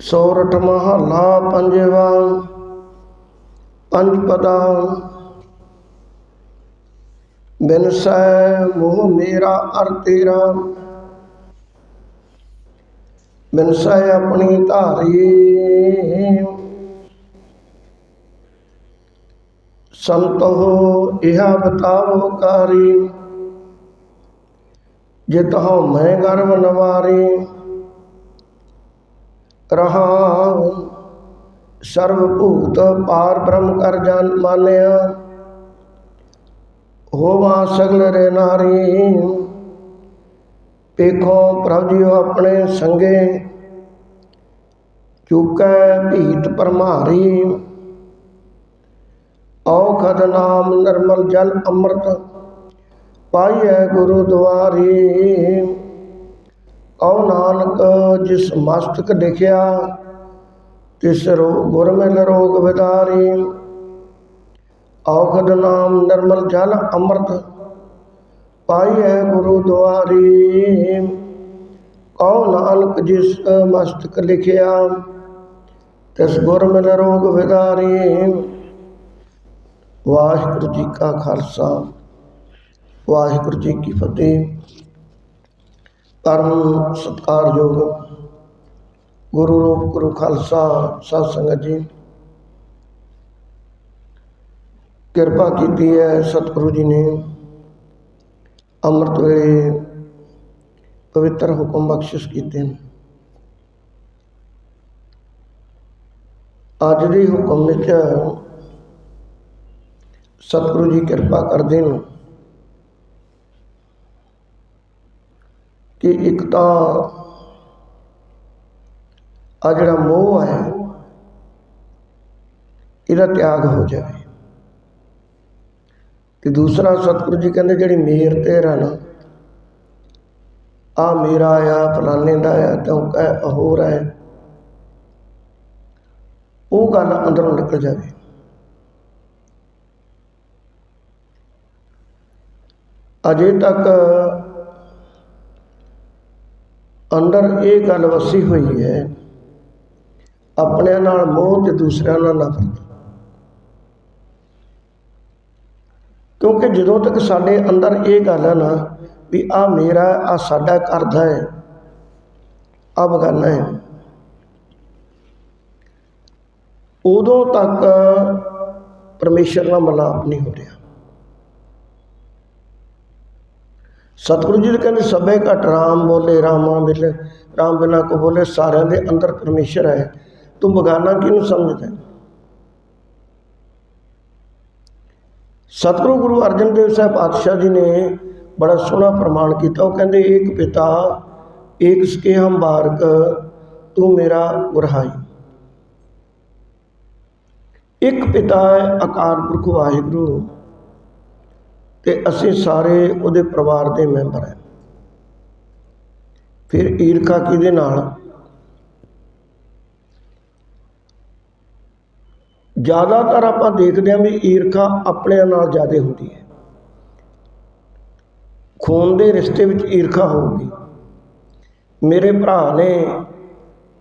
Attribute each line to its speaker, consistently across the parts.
Speaker 1: ਸੋਰਠ ਮਹੱਲਾ ਪੰਜਵਾ ਪੰਜ ਪਦਾ ਬਿਨਸੈ ਮੋਹ ਮੇਰਾ ਅਰ ਤੇਰਾ। ਬਿਨਸੈ ਆਪਣੀ ਧਾਰੀ। ਸੰਤੋ ਇਹਾ ਬਤਾਵੋ ਕਾਰੀ। ਜਿਤ ਹਉ ਮੈਂ ਗਰਵ ਨਵਾਰੀ। ਰਹਾਉ। ਸਰਬ ਭੂਤ ਪਾਰ ਬ੍ਰਹਮ ਕਰ ਜਾਣ ਮਾਨਿਆ। ਹੋਵਾ ਸਗਲ ਰੇ ਨਾਰੀ। ਪੇਖੋ ਪ੍ਰਭ ਜੀਓ ਆਪਣੇ ਸੰਗੇ। ਚੁਕੈ ਭੀਤ ਪਰਮਾਰੀ। ਔਖਦ ਨਾਮ ਨਿਰਮਲ ਜਲ ਅੰਮ੍ਰਿਤ ਪਾਈਐ ਗੁਰੂ ਦੁਆਰੀ। ਕਉ ਨਾਨਕ, ਜਿਸ ਮਸਤਕ ਲਿਖਿਆ ਤਿਸ ਰੋ ਗੁਰ ਰੋਗ ਵਿਦਾਰੀ। ਔਖਦ ਨਾਮ ਨਿਰਮਲ ਜਲ ਅੰਮ੍ਰਿਤ ਪਾਈਐ ਗੁਰੂ ਦੁਆਰੀ। ਕਉ ਨਾਨਕ, ਜਿਸ ਮਸਤਕ ਲਿਖਿਆ, ਤਿਸ ਗੁਰ ਰੋਗ ਵਿਦਾਰੀ। ਵਾਹਿਗੁਰੂ ਜੀ ਕਾ ਖਾਲਸਾ, ਵਾਹਿਗੁਰੂ ਜੀ ਕੀ ਫਤਿਹ। ਪਰਮ ਸਤਿਕਾਰਯੋਗ। ਗੁਰੂ ਰੂਪ, ਗੁਰੂ ਖਾਲਸਾ, ਸਤ ਸੰਗਤ ਜੀ। ਕਿਰਪਾ ਕੀਤੀ ਹੈ ਸਤਿਗੁਰੂ ਜੀ ਨੇ। ਅੰਮ੍ਰਿਤ ਵੇਲੇ ਪਵਿੱਤਰ ਹੁਕਮ ਬਖਸ਼ਿਸ਼ ਕੀਤੇ ਨੇ। ਅੱਜ ਦੇ ਹੁਕਮ ਵਿੱਚ ਸਤਿਗੁਰੂ ਜੀ ਕਿਰਪਾ ਕਰਦੇ ਨੇ। ਕਿ ਇੱਕ ਤਾਂ ਆ ਜਿਹੜਾ ਮੋਹ ਹੈ, ਇਹਦਾ ਤਿਆਗ ਹੋ ਜਾਵੇ। ਤੇ ਦੂਸਰਾ, ਸਤਿਗੁਰੂ ਜੀ ਕਹਿੰਦੇ ਜਿਹੜੀ ਮੇਰ ਤੇਰਾ ਨਾ ਆ ਮੇਰਾ ਆ, ਫਲਾਣੇ ਦਾ ਆ ਕਿਉਂ ਕਹਿ ਹੋਰ ਹੈ। ਉਹ ਗੱਲ ਅੰਦਰੋਂ ਨਿਕਲ ਜਾਵੇ। ਅਜੇ ਤੱਕ ਅੰਦਰ ਇਹ ਗੱਲ ਵਸੀ ਹੋਈ ਹੈ, ਆਪਣਿਆਂ ਨਾਲ ਮੋਹ ਤੇ ਦੂਸਰਿਆਂ ਨਾਲ ਨਫ਼ਰਤ ਕਿਉਂਕਿ ਜਦੋਂ ਤੱਕ ਸਾਡੇ ਅੰਦਰ ਇਹ ਗੱਲ ਹੈ ਨਾ ਵੀ ਆ ਮੇਰਾ, ਆ ਸਾਡਾ ਕਰਦਾ ਹੈ, ਆ ਬਗਾਨਾ ਹੈ, ਉਦੋਂ ਤੱਕ ਪਰਮੇਸ਼ਰ ਨਾਲ ਮਲਾਪ ਨਹੀਂ ਹੋ ਰਿਹਾ। ਸਤਿਗੁਰੂ ਜੀ ਕਹਿੰਦੇ ਸਭੇ ਘਟ ਰਾਮ ਬੋਲੇ ਰਾਮਾ ਮਿਲੇ ਰਾਮ ਬਿਨਾ ਕੋ ਬੋਲੇ ਸਾਰਿਆਂ ਦੇ ਅੰਦਰ ਪਰਮੇਸ਼ਰ ਹੈ ਤੂੰ ਬਗਾਨਾ ਕਿਹਨੂੰ ਸਮਝਦਾ ਸਤਿਗੁਰੂ ਗੁਰੂ ਅਰਜਨ ਦੇਵ ਸਾਹਿਬ ਪਾਤਸ਼ਾਹ ਜੀ ਨੇ ਬੜਾ ਸੋਹਣਾ ਪ੍ਰਮਾਣ ਕੀਤਾ ਉਹ ਕਹਿੰਦੇ ਏਕ ਪਿਤਾ ਏਕ ਸਕੇ ਹਮ ਬਾਰਕ ਤੂੰ ਮੇਰਾ ਗੁਰਹਾਈ ਇੱਕ ਪਿਤਾ ਹੈ ਅਕਾਲ ਪੁਰਖ ਵਾਹਿਗੁਰੂ ਤੇ ਅਸੀਂ ਸਾਰੇ ਉਹਦੇ ਪਰਿਵਾਰ ਦੇ ਮੈਂਬਰ ਹੈ। ਫਿਰ ਈਰਖਾ ਕਿਹਦੇ ਨਾਲ? ਜ਼ਿਆਦਾਤਰ ਆਪਾਂ ਦੇਖਦੇ ਹਾਂ ਵੀ ਈਰਖਾ ਆਪਣਿਆਂ ਨਾਲ ਜ਼ਿਆਦਾ ਹੁੰਦੀ ਹੈ। ਖੂਨ ਦੇ ਰਿਸ਼ਤੇ ਵਿੱਚ ਈਰਖਾ ਹੋਊਗੀ। ਮੇਰੇ ਭਰਾ ਨੇ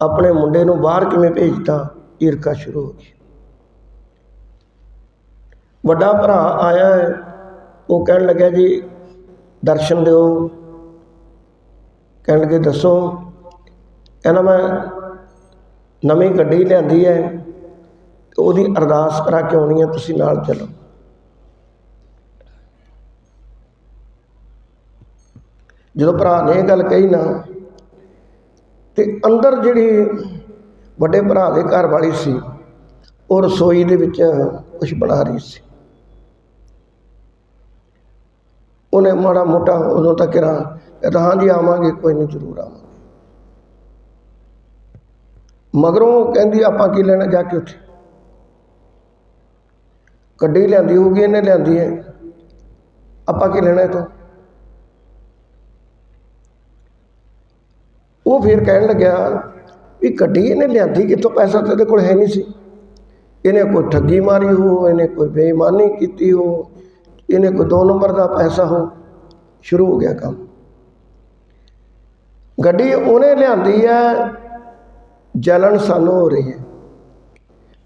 Speaker 1: ਆਪਣੇ ਮੁੰਡੇ ਨੂੰ ਬਾਹਰ ਕਿਵੇਂ ਭੇਜਤਾ? ਈਰਖਾ ਸ਼ੁਰੂ ਹੋ ਗਈ। ਵੱਡਾ ਭਰਾ ਆਇਆ ਹੈ। ਉਹ ਕਹਿਣ ਲੱਗਿਆ ਜੀ, ਦਰਸ਼ਨ ਦਿਓ। ਕਹਿਣ ਲੱਗੇ ਦੱਸੋ, ਕਹਿੰਦਾ ਮੈਂ ਨਵੀਂ ਗੱਡੀ ਲਿਆਂਦੀ ਹੈ ਉਹਦੀ ਅਰਦਾਸ ਕਰਾ ਕੇ ਆਉਣੀ ਹੈ, ਤੁਸੀਂ ਨਾਲ ਚੱਲੋ। ਜਦੋਂ ਭਰਾ ਨੇ ਇਹ ਗੱਲ ਕਹੀ ਨਾ, ਤੇ ਅੰਦਰ ਜਿਹੜੀ ਵੱਡੇ ਭਰਾ ਦੇ ਘਰ ਵਾਲੀ ਸੀ, ਉਹ ਰਸੋਈ ਦੇ ਵਿੱਚ ਕੁਝ ਬਣਾ ਰਹੀ ਸੀ। ਉਹਨੇ ਮਾੜਾ ਮੋਟਾ ਉਦੋਂ ਤੱਕ ਰਾਂ ਕਹਿੰਦਾ ਹਾਂਜੀ ਆਵਾਂਗੇ, ਕੋਈ ਨਹੀਂ, ਜ਼ਰੂਰ ਆਵਾਂਗੇ। ਮਗਰੋਂ ਕਹਿੰਦੀ, ਆਪਾਂ ਕੀ ਲੈਣਾ, ਜਾ ਕੇ ਉੱਥੇ। ਗੱਡੀ ਲਿਆਂਦੀ ਹੋਊਗੀ, ਇਹਨੇ ਲਿਆਂਦੀ ਹੈ। ਆਪਾਂ ਕੀ ਲੈਣਾ ਇਥੋਂ? ਉਹ ਫਿਰ ਕਹਿਣ ਲੱਗਿਆ ਵੀ ਗੱਡੀ ਇਹਨੇ ਲਿਆਂਦੀ, ਕਿੱਥੋਂ ਪੈਸਾ ਤੇ ਇਹਦੇ ਕੋਲ ਹੈ ਨਹੀਂ ਸੀ। ਇਹਨੇ ਕੋਈ ਠੱਗੀ ਮਾਰੀ ਹੋ, ਇਹਨੇ ਕੋਈ ਬੇਈਮਾਨੀ ਕੀਤੀ ਹੋ ਇਹਨੇ ਕੋਈ ਦੋ ਨੰਬਰ ਦਾ ਪੈਸਾ ਹੋ, ਸ਼ੁਰੂ ਹੋ ਗਿਆ ਕੰਮ। ਗੱਡੀ ਉਹਨੇ ਲਿਆਂਦੀ ਹੈ, ਜਲਣ ਸਾਨੂੰ ਹੋ ਰਹੀ ਹੈ।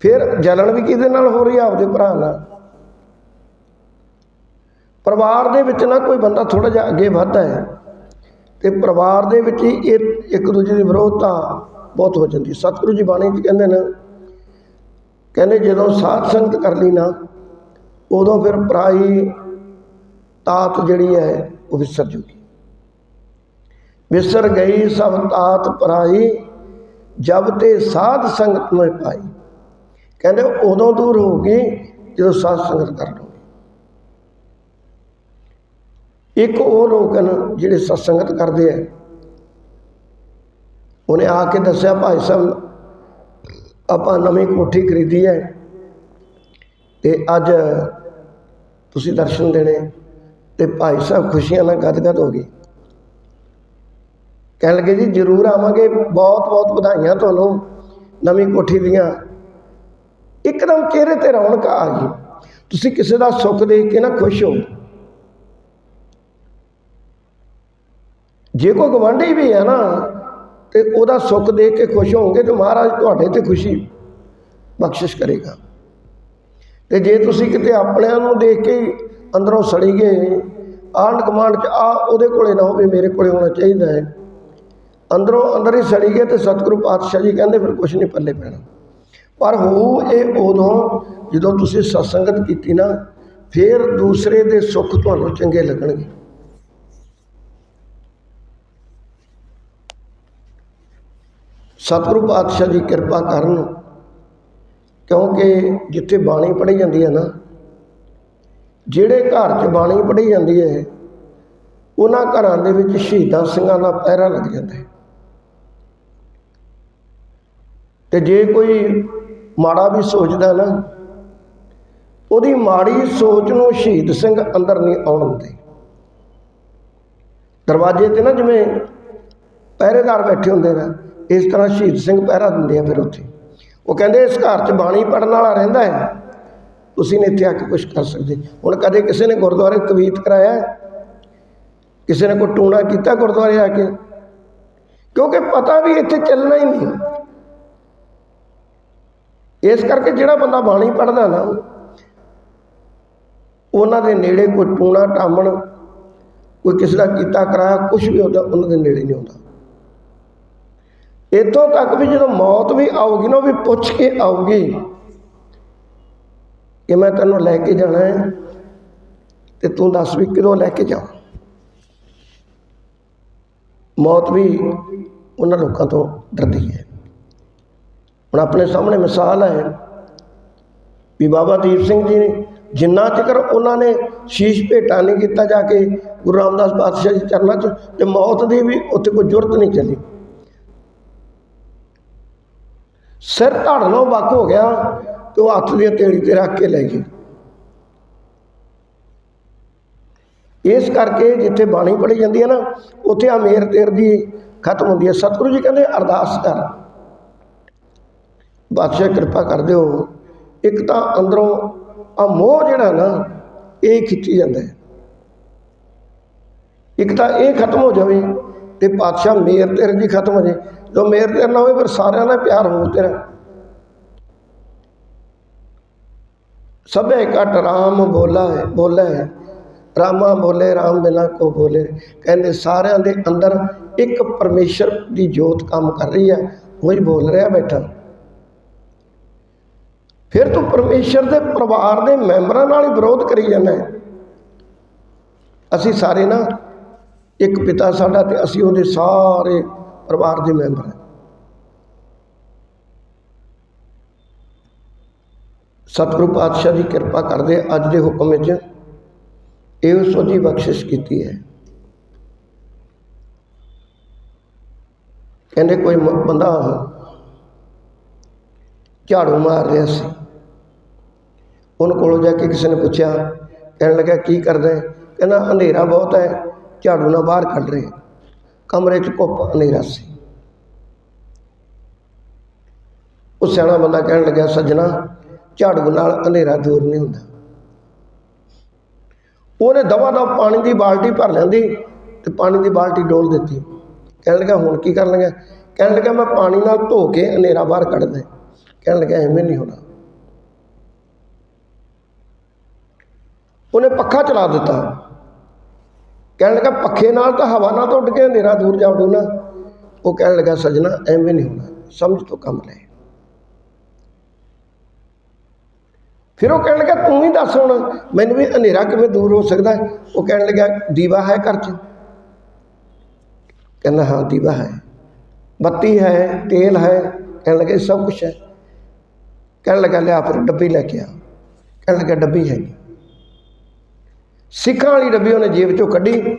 Speaker 1: ਫਿਰ ਜਲਣ ਵੀ ਕਿਹਦੇ ਨਾਲ ਹੋ ਰਹੀ ਹੈ? ਆਪਦੇ ਭਰਾ ਨਾਲ। ਪਰਿਵਾਰ ਦੇ ਵਿੱਚ ਨਾ ਕੋਈ ਬੰਦਾ ਥੋੜਾ ਜਿਹਾ ਅੱਗੇ ਵੱਧਦਾ ਹੈ ਤੇ ਪਰਿਵਾਰ ਦੇ ਵਿੱਚ ਹੀ ਇਹ ਇੱਕ ਦੂਜੇ ਦੀ ਵਿਰੋਧਤਾ ਬਹੁਤ ਹੋ ਜਾਂਦੀ ਸਤਿਗੁਰੂ ਜੀ ਬਾਣੀ 'ਚ ਕਹਿੰਦੇ ਨੇ, ਕਹਿੰਦੇ ਜਦੋਂ ਸਾਧ ਸੰਗਤ ਕਰ ਲਈ ਨਾ ਉਦੋਂ ਫਿਰ ਪਰਾਈ ਤਾਤ ਜਿਹੜੀ ਹੈ, ਉਹ ਵਿਸਰ ਜੂਗੀ। ਵਿਸਰ ਗਈ ਸਭ ਤਾਤ ਪਰਾਈ, ਜਬ ਤੇ ਸਾਧ ਸੰਗਤ ਮੈਂ ਪਾਈ। ਕਹਿੰਦੇ ਉਦੋਂ ਦੂਰ ਹੋ ਗਈ, ਜਦੋਂ ਸਾਧ ਸੰਗਤ ਕਰ ਲਓਗੇ ਇੱਕ ਉਹ ਲੋਕ ਹਨ ਜਿਹੜੇ ਸਤਸੰਗਤ ਕਰਦੇ ਆ। ਉਹਨੇ ਆ ਕੇ ਦੱਸਿਆ, ਭਾਈ ਸਾਹਿਬ, ਆਪਾਂ ਨਵੀਂ ਕੋਠੀ ਖਰੀਦੀ ਹੈ ਤੇ ਅੱਜ ਤੁਸੀਂ ਦਰਸ਼ਨ ਦੇਣੇ ਤੇ ਭਾਈ ਸਾਹਿਬ ਖੁਸ਼ੀਆਂ ਨਾਲ ਗਦਗਦ ਹੋ ਗਏ। ਕਹਿਣ ਲੱਗੇ, ਜੀ, ਜ਼ਰੂਰ ਆਵਾਂਗੇ। ਬਹੁਤ ਬਹੁਤ ਵਧਾਈਆਂ ਤੁਹਾਨੂੰ ਨਵੀਂ ਕੋਠੀ ਦੀਆਂ। ਇੱਕਦਮ ਚਿਹਰੇ ਤੇ ਰੌਣਕ ਆ ਗਈ। ਤੁਸੀਂ ਕਿਸੇ ਦਾ ਸੁੱਖ ਦੇਖ ਕੇ ਨਾ ਖੁਸ਼ ਹੋ। ਜੇ ਕੋਈ ਗਵਾਂਢੀ ਵੀ ਹੈ ਨਾ, ਤੇ ਉਹਦਾ ਸੁੱਖ ਦੇਖ ਕੇ ਖੁਸ਼ ਹੋਵੋਗੇ ਤੇ ਮਹਾਰਾਜ ਤੁਹਾਡੇ ਤੇ ਖੁਸ਼ੀ ਬਖਸ਼ਿਸ਼ ਕਰੇਗਾ। ਤੇ ਜੇ ਤੁਸੀਂ ਕਿਤੇ ਆਪਣਿਆਂ ਨੂੰ ਦੇਖ ਕੇ ਹੀ ਅੰਦਰੋਂ ਸੜੀ ਗਏ, ਆਂਢ ਗੁਆਂਢ ਚ, ਆ ਉਹਦੇ ਕੋਲੇ ਨਾ ਹੋਵੇ, ਮੇਰੇ ਕੋਲੇ ਹੋਣਾ ਚਾਹੀਦਾ ਹੈ। ਅੰਦਰੋਂ ਅੰਦਰ ਹੀ ਸੜੀ ਗਏ ਤੇ ਸਤਿਗੁਰੂ ਪਾਤਸ਼ਾਹ ਜੀ ਕਹਿੰਦੇ, ਫਿਰ ਕੁਛ ਨਹੀਂ ਪੱਲੇ ਪੈਣਾ। ਪਰ ਹੋ ਇਹ ਉਦੋਂ ਜਦੋਂ ਤੁਸੀਂ ਸਤਸੰਗਤ ਕੀਤੀ ਨਾ, ਫਿਰ ਦੂਸਰੇ ਦੇ ਸੁੱਖ ਤੁਹਾਨੂੰ ਚੰਗੇ ਲੱਗਣਗੇ। ਸਤਿਗੁਰੂ ਪਾਤਸ਼ਾਹ ਜੀ ਕਿਰਪਾ ਕਰਨ ਕਿਉਂਕਿ ਜਿੱਥੇ ਬਾਣੀ ਪੜ੍ਹੀ ਜਾਂਦੀ ਹੈ ਨਾ, ਜਿਹੜੇ ਘਰ 'ਚ ਬਾਣੀ ਪੜ੍ਹੀ ਜਾਂਦੀ ਹੈ, ਉਹਨਾਂ ਘਰਾਂ ਦੇ ਵਿੱਚ ਸ਼ਹੀਦਾਂ ਸਿੰਘਾਂ ਦਾ ਪਹਿਰਾ ਲੱਗ ਜਾਂਦਾ ਹੈ। ਤੇ ਜੇ ਕੋਈ ਮਾੜਾ ਵੀ ਸੋਚਦਾ ਨਾ, ਉਹਦੀ ਮਾੜੀ ਸੋਚ ਨੂੰ ਸ਼ਹੀਦ ਸਿੰਘ ਅੰਦਰ ਨਹੀਂ ਆਉਣ ਦਿੰਦੇ। ਦਰਵਾਜ਼ੇ ਤੇ ਨਾ ਜਿਵੇਂ ਪਹਿਰੇਦਾਰ ਬੈਠੇ ਹੁੰਦੇ ਨੇ, ਇਸ ਤਰ੍ਹਾਂ ਸ਼ਹੀਦ ਸਿੰਘ ਪਹਿਰਾ ਦਿੰਦੇ ਆ ਫਿਰ ਉੱਥੇ। ਉਹ ਕਹਿੰਦੇ ਇਸ ਘਰ 'ਚ ਬਾਣੀ ਪੜਨ ਵਾਲਾ ਰਹਿੰਦਾ ਹੈ। ਤੁਸੀਂ ਨੇ ਇੱਥੇ ਆ ਕੇ ਕੁਝ ਕਰ ਸਕਦੇ। ਹੁਣ ਕਦੇ ਕਿਸੇ ਨੇ ਗੁਰਦੁਆਰੇ ਤਵੀਤ ਕਰਾਇਆ ਕਿਸੇ ਨੇ ਕੋਈ ਟੂਣਾ ਕੀਤਾ ਗੁਰਦੁਆਰੇ ਆ ਕੇ? ਕਿਉਂਕਿ ਪਤਾ ਵੀ ਇੱਥੇ ਚੱਲਣਾ ਹੀ ਨਹੀਂ। ਇਸ ਕਰਕੇ ਜਿਹੜਾ ਬੰਦਾ ਬਾਣੀ ਪੜਦਾ ਨਾ, ਉਹਨਾਂ ਦੇ ਨੇੜੇ ਕੋਈ ਟੂਣਾ ਟਾਮਣ ਕੋਈ ਕਿਸੇ ਦਾ ਕੀਤਾ ਕਰਾਇਆ ਕੁਝ ਵੀ ਉਹਦਾ, ਉਹਨਾਂ ਦੇ ਨੇੜੇ ਨਹੀਂ ਆਉਂਦਾ। ਇੱਥੋਂ ਤੱਕ ਵੀ ਜਦੋਂ ਮੌਤ ਵੀ ਆਊਗੀ ਨਾ, ਉਹ ਵੀ ਪੁੱਛ ਕੇ ਆਊਗੀ ਕਿ ਮੈਂ ਤੈਨੂੰ ਲੈ ਕੇ ਜਾਣਾ ਹੈ ਤੇ ਤੂੰ ਦੱਸ ਵੀ ਕਿਦੋਂ ਲੈ ਕੇ ਜਾ ਮੌਤ ਵੀ ਉਹਨਾਂ ਲੋਕਾਂ ਤੋਂ ਡਰਦੀ ਹੈ। ਹੁਣ ਆਪਣੇ ਸਾਹਮਣੇ ਮਿਸਾਲ ਹੈ ਵੀ ਬਾਬਾ ਦੀਪ ਸਿੰਘ ਜੀ ਨੇ ਜਿੰਨਾ ਚਿਰ ਉਹਨਾਂ ਨੇ ਸ਼ੀਸ਼ ਭੇਟਾ ਨਹੀਂ ਕੀਤਾ ਜਾ ਕੇ ਗੁਰੂ ਰਾਮਦਾਸ ਪਾਤਸ਼ਾਹ ਜੀ ਚਰਨਾਂ 'ਚ, ਤੇ ਮੌਤ ਦੀ ਵੀ ਉੱਥੇ ਕੋਈ ਜ਼ਰੂਰਤ ਨਹੀਂ ਚੱਲੀ। ਸਿਰ ਧੜ ਨੂੰ ਵੱਖ ਹੋ ਗਿਆ ਤੇ ਉਹ ਹੱਥ ਦੀ ਤੇੜੀ ਤੇ ਰੱਖ ਕੇ ਲੈ ਗਏ ਇਸ ਕਰਕੇ ਜਿੱਥੇ ਬਾਣੀ ਪੜ੍ਹੀ ਜਾਂਦੀ ਹੈ ਨਾ, ਉੱਥੇ ਆ ਮੇਰ ਤੇਰ ਦੀ ਖਤਮ ਹੁੰਦੀ ਹੈ। ਸਤਿਗੁਰੂ ਜੀ ਕਹਿੰਦੇ, ਅਰਦਾਸ ਕਰ। ਬਾਦਸ਼ਾਹ ਕਿਰਪਾ ਕਰ ਦਿਓ। ਇੱਕ ਤਾਂ ਅੰਦਰੋਂ ਆ ਮੋਹ ਜਿਹੜਾ ਨਾ, ਇਹ ਖਿੱਚੀ ਜਾਂਦਾ ਹੈ। ਇੱਕ ਤਾਂ ਇਹ ਖਤਮ ਹੋ ਜਾਵੇ ਤੇ ਪਾਤਸ਼ਾਹ ਮੇਰ ਤੇਰ ਦੀ ਖਤਮ ਹੋ ਜਾਵੇ। ਜੋ ਮੇਰ ਤੇਰ ਨਾ ਹੋਵੇ ਫਿਰ ਸਾਰਿਆਂ ਦਾ ਪਿਆਰ ਹੋ ਤੇਰਾ। ਸਭੇ ਕਟ ਰਾਮ ਬੋਲਾ ਹੈ ਬੋਲਾ ਹੈ। ਰਾਮਾ ਬੋਲੇ, ਰਾਮ ਬਿਨਾ ਕੋ ਬੋਲੇ। ਕਹਿੰਦੇ ਸਾਰਿਆਂ ਦੇ ਅੰਦਰ ਇੱਕ ਪਰਮੇਸ਼ਰ ਦੀ ਜੋਤ ਕੰਮ ਕਰ ਰਹੀ ਹੈ, ਉਹੀ ਬੋਲ ਰਿਹਾ ਬੈਠਾ। ਫਿਰ ਤੂੰ ਪਰਮੇਸ਼ਰ ਦੇ ਪਰਿਵਾਰ ਦੇ ਮੈਂਬਰਾਂ ਨਾਲ ਹੀ ਵਿਰੋਧ ਕਰੀ ਜਾਂਦਾ ਹੈ। ਅਸੀਂ ਸਾਰੇ ਨਾ, ਇੱਕ ਪਿਤਾ ਸਾਡਾ ਤੇ ਅਸੀਂ ਉਹਦੇ ਸਾਰੇ ਪਰਿਵਾਰ ਦੇ ਮੈਂਬਰ ਹਾਂ। ਸਤਿਗੁਰੂ ਪਾਤਸ਼ਾਹ ਦੀ ਕਿਰਪਾ ਕਰਦੇ ਅੱਜ ਦੇ ਹੁਕਮ ਵਿੱਚ ਇਹ ਸੋਝੀ ਬਖਸ਼ਿਸ਼ ਕੀਤੀ ਹੈ। ਕਹਿੰਦੇ ਕੋਈ ਬੰਦਾ ਝਾੜੂ ਮਾਰ ਰਿਹਾ ਸੀ। ਉਹਨ ਕੋਲੋਂ ਜਾ ਕੇ ਕਿਸੇ ਨੇ ਪੁੱਛਿਆ, ਕਹਿਣ ਲੱਗਾ ਕੀ ਕਰਦਾ ਕਹਿੰਦਾ ਅੰਧੇਰਾ ਬਹੁਤ ਹੈ, ਝਾੜੂ ਨਾਲ ਬਾਹਰ ਕੱਢ ਰਹੇ ਕਮਰੇ 'ਚ ਘੁੱਪ ਹਨੇਰਾ ਸੀ ਉਹ ਸਿਆਣਾ ਬੰਦਾ ਕਹਿਣ ਲੱਗਿਆ, ਸੱਜਣਾ, ਝਾੜੂ ਨਾਲ ਹਨੇਰਾ ਦੂਰ ਨਹੀਂ ਹੁੰਦਾ। ਉਹਨੇ ਦਵਾ ਦਾ ਪਾਣੀ ਦੀ ਬਾਲਟੀ ਭਰ ਲੈਂਦੀ ਤੇ ਪਾਣੀ ਦੀ ਬਾਲਟੀ ਡੋਲ ਦਿੱਤੀ। ਕਹਿਣ ਲੱਗਾ ਹੁਣ ਕੀ ਕਰ ਲਾਂਗਾ ਕਹਿਣ ਲੱਗਾ ਮੈਂ ਪਾਣੀ ਨਾਲ ਧੋ ਕੇ ਹਨੇਰਾ ਬਾਹਰ ਕੱਢ ਦੇ। ਕਹਿਣ ਲੱਗਾ ਐਵੇਂ ਨਹੀਂ ਹੋਣਾ। ਉਹਨੇ ਪੱਖਾ ਚਲਾ ਦਿੱਤਾ। ਕਹਿਣ ਲੱਗਾ ਪੱਖੇ ਨਾਲ ਤਾਂ ਹਵਾ ਨਾਲ ਤਾਂ ਉੱਡ ਕੇ ਹਨੇਰਾ ਦੂਰ ਜਾ ਵੜੂ ਨਾ। ਉਹ ਕਹਿਣ ਲੱਗਾ, ਸਜਣਾ, ਐਵੇਂ ਨਹੀਂ ਹੋਣਾ। ਸਮਝ ਤੋਂ ਕੰਮ ਲੈ। ਫਿਰ ਉਹ ਕਹਿਣ ਲੱਗਾ, ਤੂੰ ਹੀ ਦੱਸ ਹੁਣ, ਮੈਨੂੰ ਵੀ ਹਨੇਰਾ ਕਿਵੇਂ ਦੂਰ ਹੋ ਸਕਦਾ? ਉਹ ਕਹਿਣ ਲੱਗਾ, ਦੀਵਾ ਹੈ ਘਰ 'ਚ? ਕਹਿੰਦਾ, ਹਾਂ, ਦੀਵਾ ਹੈ। ਬੱਤੀ ਹੈ, ਤੇਲ ਹੈ। ਕਹਿਣ ਲੱਗੇ, ਸਭ ਕੁਝ ਹੈ। ਕਹਿਣ ਲੱਗਾ, ਲਿਆ ਫਿਰ, ਡੱਬੀ ਲੈ ਕੇ ਆ। ਕਹਿਣ ਲੱਗਾ, ਡੱਬੀ ਹੈ ਨਹੀਂ ਸਿੱਖਾਂ ਵਾਲੀ ਡੱਬੀ ਉਹਨੇ ਜੇਬ ਚੋਂ ਕੱਢੀ।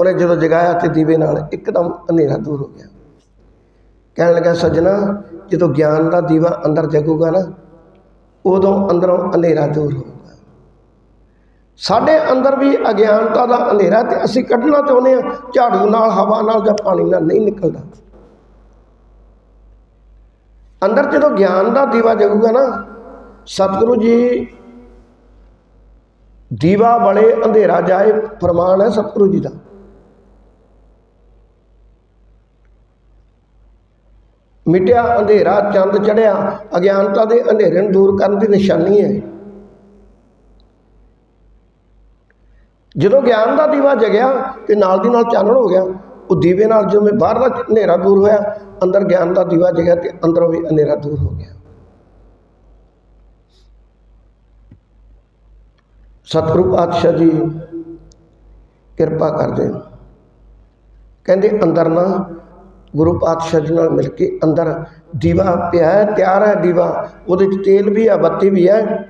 Speaker 1: ਉਹਨੇ ਜਦੋਂ ਜਗਾਇਆ ਤੇ ਦੀਵੇ ਨਾਲ ਇੱਕਦਮ ਹਨੇਰਾ ਦੂਰ ਹੋ ਗਿਆ। ਕਹਿਣ ਲੱਗਾ, ਸੱਜਣਾ, ਜਦੋਂ ਗਿਆਨ ਦਾ ਦੀਵਾ ਅੰਦਰ ਜਗੂਗਾ ਨਾ, ਉਦੋਂ ਅੰਦਰੋਂ ਹਨੇਰਾ ਦੂਰ ਹੋਊਗਾ। ਸਾਡੇ ਅੰਦਰ ਵੀ ਅਗਿਆਨਤਾ ਦਾ ਹਨੇਰਾ ਤੇ ਅਸੀਂ ਕੱਢਣਾ ਚਾਹੁੰਦੇ ਹਾਂ, ਝਾੜੂ ਨਾਲ, ਹਵਾ ਨਾਲ ਜਾਂ ਪਾਣੀ ਨਾਲ ਨਹੀਂ ਨਿਕਲਦਾ। ਅੰਦਰ ਜਦੋਂ ਗਿਆਨ ਦਾ ਦੀਵਾ ਜਗੂਗਾ ਨਾ, ਸਤਿਗੁਰੂ ਜੀ ਦੀਵਾ ਬਲੇ ਅੰਧੇਰਾ ਜਾਏ ਫਰਮਾਨ ਹੈ ਸਤਿਗੁਰੂ ਜੀ ਦਾ। ਮਿਟਿਆ ਅੰਧੇਰਾ, ਚੰਦ ਚੜਿਆ, ਅਗਿਆਨਤਾ ਦੇ ਅੰਧੇਰੇ ਨੂੰ ਦੂਰ ਕਰਨ ਦੀ ਨਿਸ਼ਾਨੀ ਹੈ। ਜਦੋਂ ਗਿਆਨ ਦਾ ਦੀਵਾ ਜਗਿਆ ਤੇ ਨਾਲ ਦੀ ਨਾਲ ਚਾਨਣ ਹੋ ਗਿਆ, ਉਹ ਦੀਵੇ ਨਾਲ ਜਿਵੇਂ ਬਾਹਰ ਦਾ ਹਨੇਰਾ ਦੂਰ ਹੋਇਆ, ਅੰਦਰ ਗਿਆਨ ਦਾ ਦੀਵਾ ਜਗਿਆ ਤੇ ਅੰਦਰੋਂ ਵੀ ਹਨੇਰਾ ਦੂਰ ਹੋ ਗਿਆ। ਸਤਿਗੁਰੂ ਪਾਤਸ਼ਾਹ ਜੀ, ਕਿਰਪਾ ਕਰਦੇ। ਕਹਿੰਦੇ, ਅੰਦਰ ਨਾ ਗੁਰੂ ਪਾਤਸ਼ਾਹ ਜੀ ਨਾਲ ਮਿਲ ਕੇ ਅੰਦਰ ਦੀਵਾ ਪਿਆ ਹੈ, ਤਿਆਰ ਹੈ ਦੀਵਾ। ਉਹਦੇ 'ਚ ਤੇਲ ਵੀ ਹੈ, ਬੱਤੀ ਵੀ ਹੈ,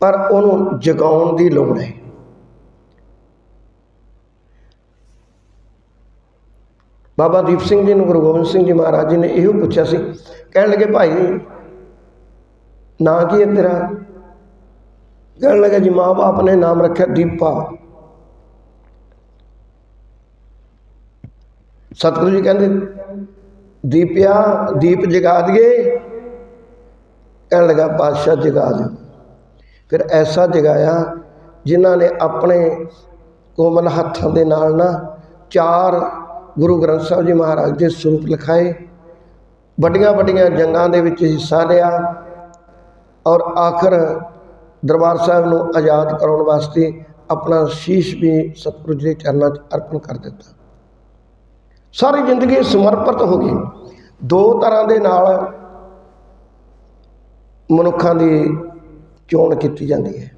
Speaker 1: ਪਰ ਉਹਨੂੰ ਜਗਾਉਣ ਦੀ ਲੋੜ ਹੈ। ਬਾਬਾ ਦੀਪ ਸਿੰਘ ਜੀ ਨੂੰ, ਗੁਰੂ ਗੋਬਿੰਦ ਸਿੰਘ ਜੀ ਮਹਾਰਾਜ ਜੀ ਨੇ ਇਹੋ ਪੁੱਛਿਆ ਸੀ। ਕਹਿਣ ਲੱਗੇ, ਭਾਈ, ਨਾ ਕੀ ਹੈ ਤੇਰਾ? ਕਹਿਣ ਲੱਗਾ ਜੀ, ਮਾਂ ਬਾਪ ਨੇ ਨਾਮ ਰੱਖਿਆ ਦੀਪਾ। ਸਤਿਗੁਰੂ ਜੀ ਕਹਿੰਦੇ, ਦੀਪਿਆ, ਦੀਪ ਜਗਾ ਦਈਏ। ਕਹਿਣ ਲੱਗਾ ਪਾਤਸ਼ਾਹ ਜਗਾ ਦਿਓ। ਫਿਰ ਐਸਾ ਜਗਾਇਆ, ਜਿਨ੍ਹਾਂ ਨੇ ਆਪਣੇ ਕੋਮਲ ਹੱਥਾਂ ਦੇ ਨਾਲ ਨਾ ਚਾਰ ਗੁਰੂ ਗ੍ਰੰਥ ਸਾਹਿਬ ਜੀ ਮਹਾਰਾਜ ਦੇ ਸਰੂਪ ਲਿਖਾਏ ਵੱਡੀਆਂ ਵੱਡੀਆਂ ਜੰਗਾਂ ਦੇ ਵਿੱਚ ਹਿੱਸਾ ਲਿਆ ਔਰ ਆਖਰ ਦਰਬਾਰ ਸਾਹਿਬ ਨੂੰ ਆਜ਼ਾਦ ਕਰਾਉਣ ਵਾਸਤੇ ਆਪਣਾ ਸ਼ੀਸ਼ ਵੀ ਸਤਿਗੁਰੂ ਜੀ ਦੇ ਚਰਨਾਂ 'ਚ ਅਰਪਣ ਕਰ ਦਿੱਤਾ। ਸਾਰੀ ਜ਼ਿੰਦਗੀ ਸਮਰਪਿਤ ਹੋ ਗਈ। ਦੋ ਤਰ੍ਹਾਂ ਦੇ ਨਾਲ ਮਨੁੱਖਾਂ ਦੀ ਚੋਣ ਕੀਤੀ ਜਾਂਦੀ ਹੈ।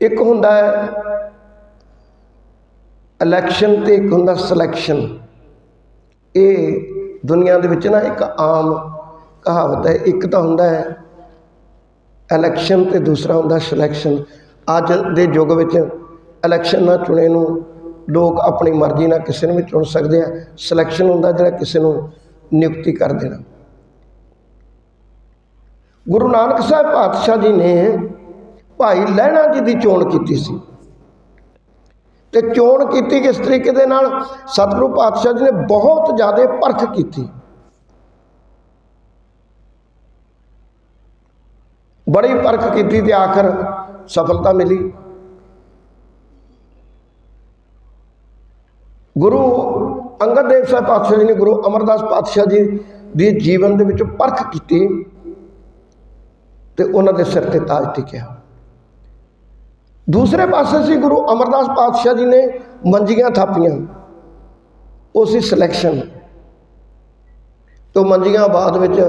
Speaker 1: ਇੱਕ ਹੁੰਦਾ ਹੈ ਇਲੈਕਸ਼ਨ ਤੇ ਇੱਕ ਹੁੰਦਾ ਸਿਲੈਕਸ਼ਨ ਇਹ ਦੁਨੀਆ ਦੇ ਵਿੱਚ ਨਾ ਇੱਕ ਆਮ ਕਹਾਵਤ ਹੈ। ਇੱਕ ਤਾਂ ਹੁੰਦਾ ਹੈ ਇਲੈਕਸ਼ਨ ਅਤੇ ਦੂਸਰਾ ਹੁੰਦਾ ਸਿਲੈਕਸ਼ਨ ਅੱਜ ਦੇ ਯੁੱਗ ਵਿੱਚ ਇਲੈਕਸ਼ਨ ਨਾਲ ਚੁਣੇ ਨੂੰ ਲੋਕ ਆਪਣੀ ਮਰਜ਼ੀ ਨਾਲ ਕਿਸੇ ਨੂੰ ਵੀ ਚੁਣ ਸਕਦੇ ਆ। ਸਿਲੈਕਸ਼ਨ ਹੁੰਦਾ ਜਿਹੜਾ ਕਿਸੇ ਨੂੰ ਨਿਯੁਕਤੀ ਕਰ ਦੇਣਾ। ਗੁਰੂ ਨਾਨਕ ਸਾਹਿਬ ਪਾਤਸ਼ਾਹ ਜੀ ਨੇ ਭਾਈ ਲਹਿਣਾ ਜੀ ਦੀ ਚੋਣ ਕੀਤੀ ਸੀ। ਤੇ ਚੋਣ ਕੀਤੀ ਕਿਸ ਤਰੀਕੇ ਦੇ ਨਾਲ? ਸਤਿਗੁਰੂ ਪਾਤਸ਼ਾਹ ਜੀ ਨੇ ਬਹੁਤ ਜ਼ਿਆਦਾ ਪਰਖ ਕੀਤੀ। ਬੜੀ ਪਰਖ ਕੀਤੀ ਤੇ ਆਖਰ ਸਫਲਤਾ ਮਿਲੀ। ਗੁਰੂ ਅੰਗਦ ਦੇਵ ਸਾਹਿਬ ਪਾਤਸ਼ਾਹ ਜੀ ਨੇ ਗੁਰੂ ਅਮਰਦਾਸ ਪਾਤਸ਼ਾਹ ਜੀ ਦੇ ਜੀਵਨ ਦੇ ਵਿੱਚ ਪਰਖ ਕੀਤੀ ਤੇ ਉਹਨਾਂ ਦੇ ਸਿਰ ਤੇ ਤਾਜ ਟਿਕਿਆ। ਦੂਸਰੇ ਪਾਸੇ ਸੀ ਗੁਰੂ ਅਮਰਦਾਸ ਪਾਤਸ਼ਾਹ ਜੀ ਨੇ ਮੰਜੀਆਂ ਥਾਪੀਆਂ। ਉਹ ਸੀ ਸਿਲੈਕਸ਼ਨ। ਤੋਂ ਮੰਜੀਆਂ ਬਾਅਦ ਵਿੱਚ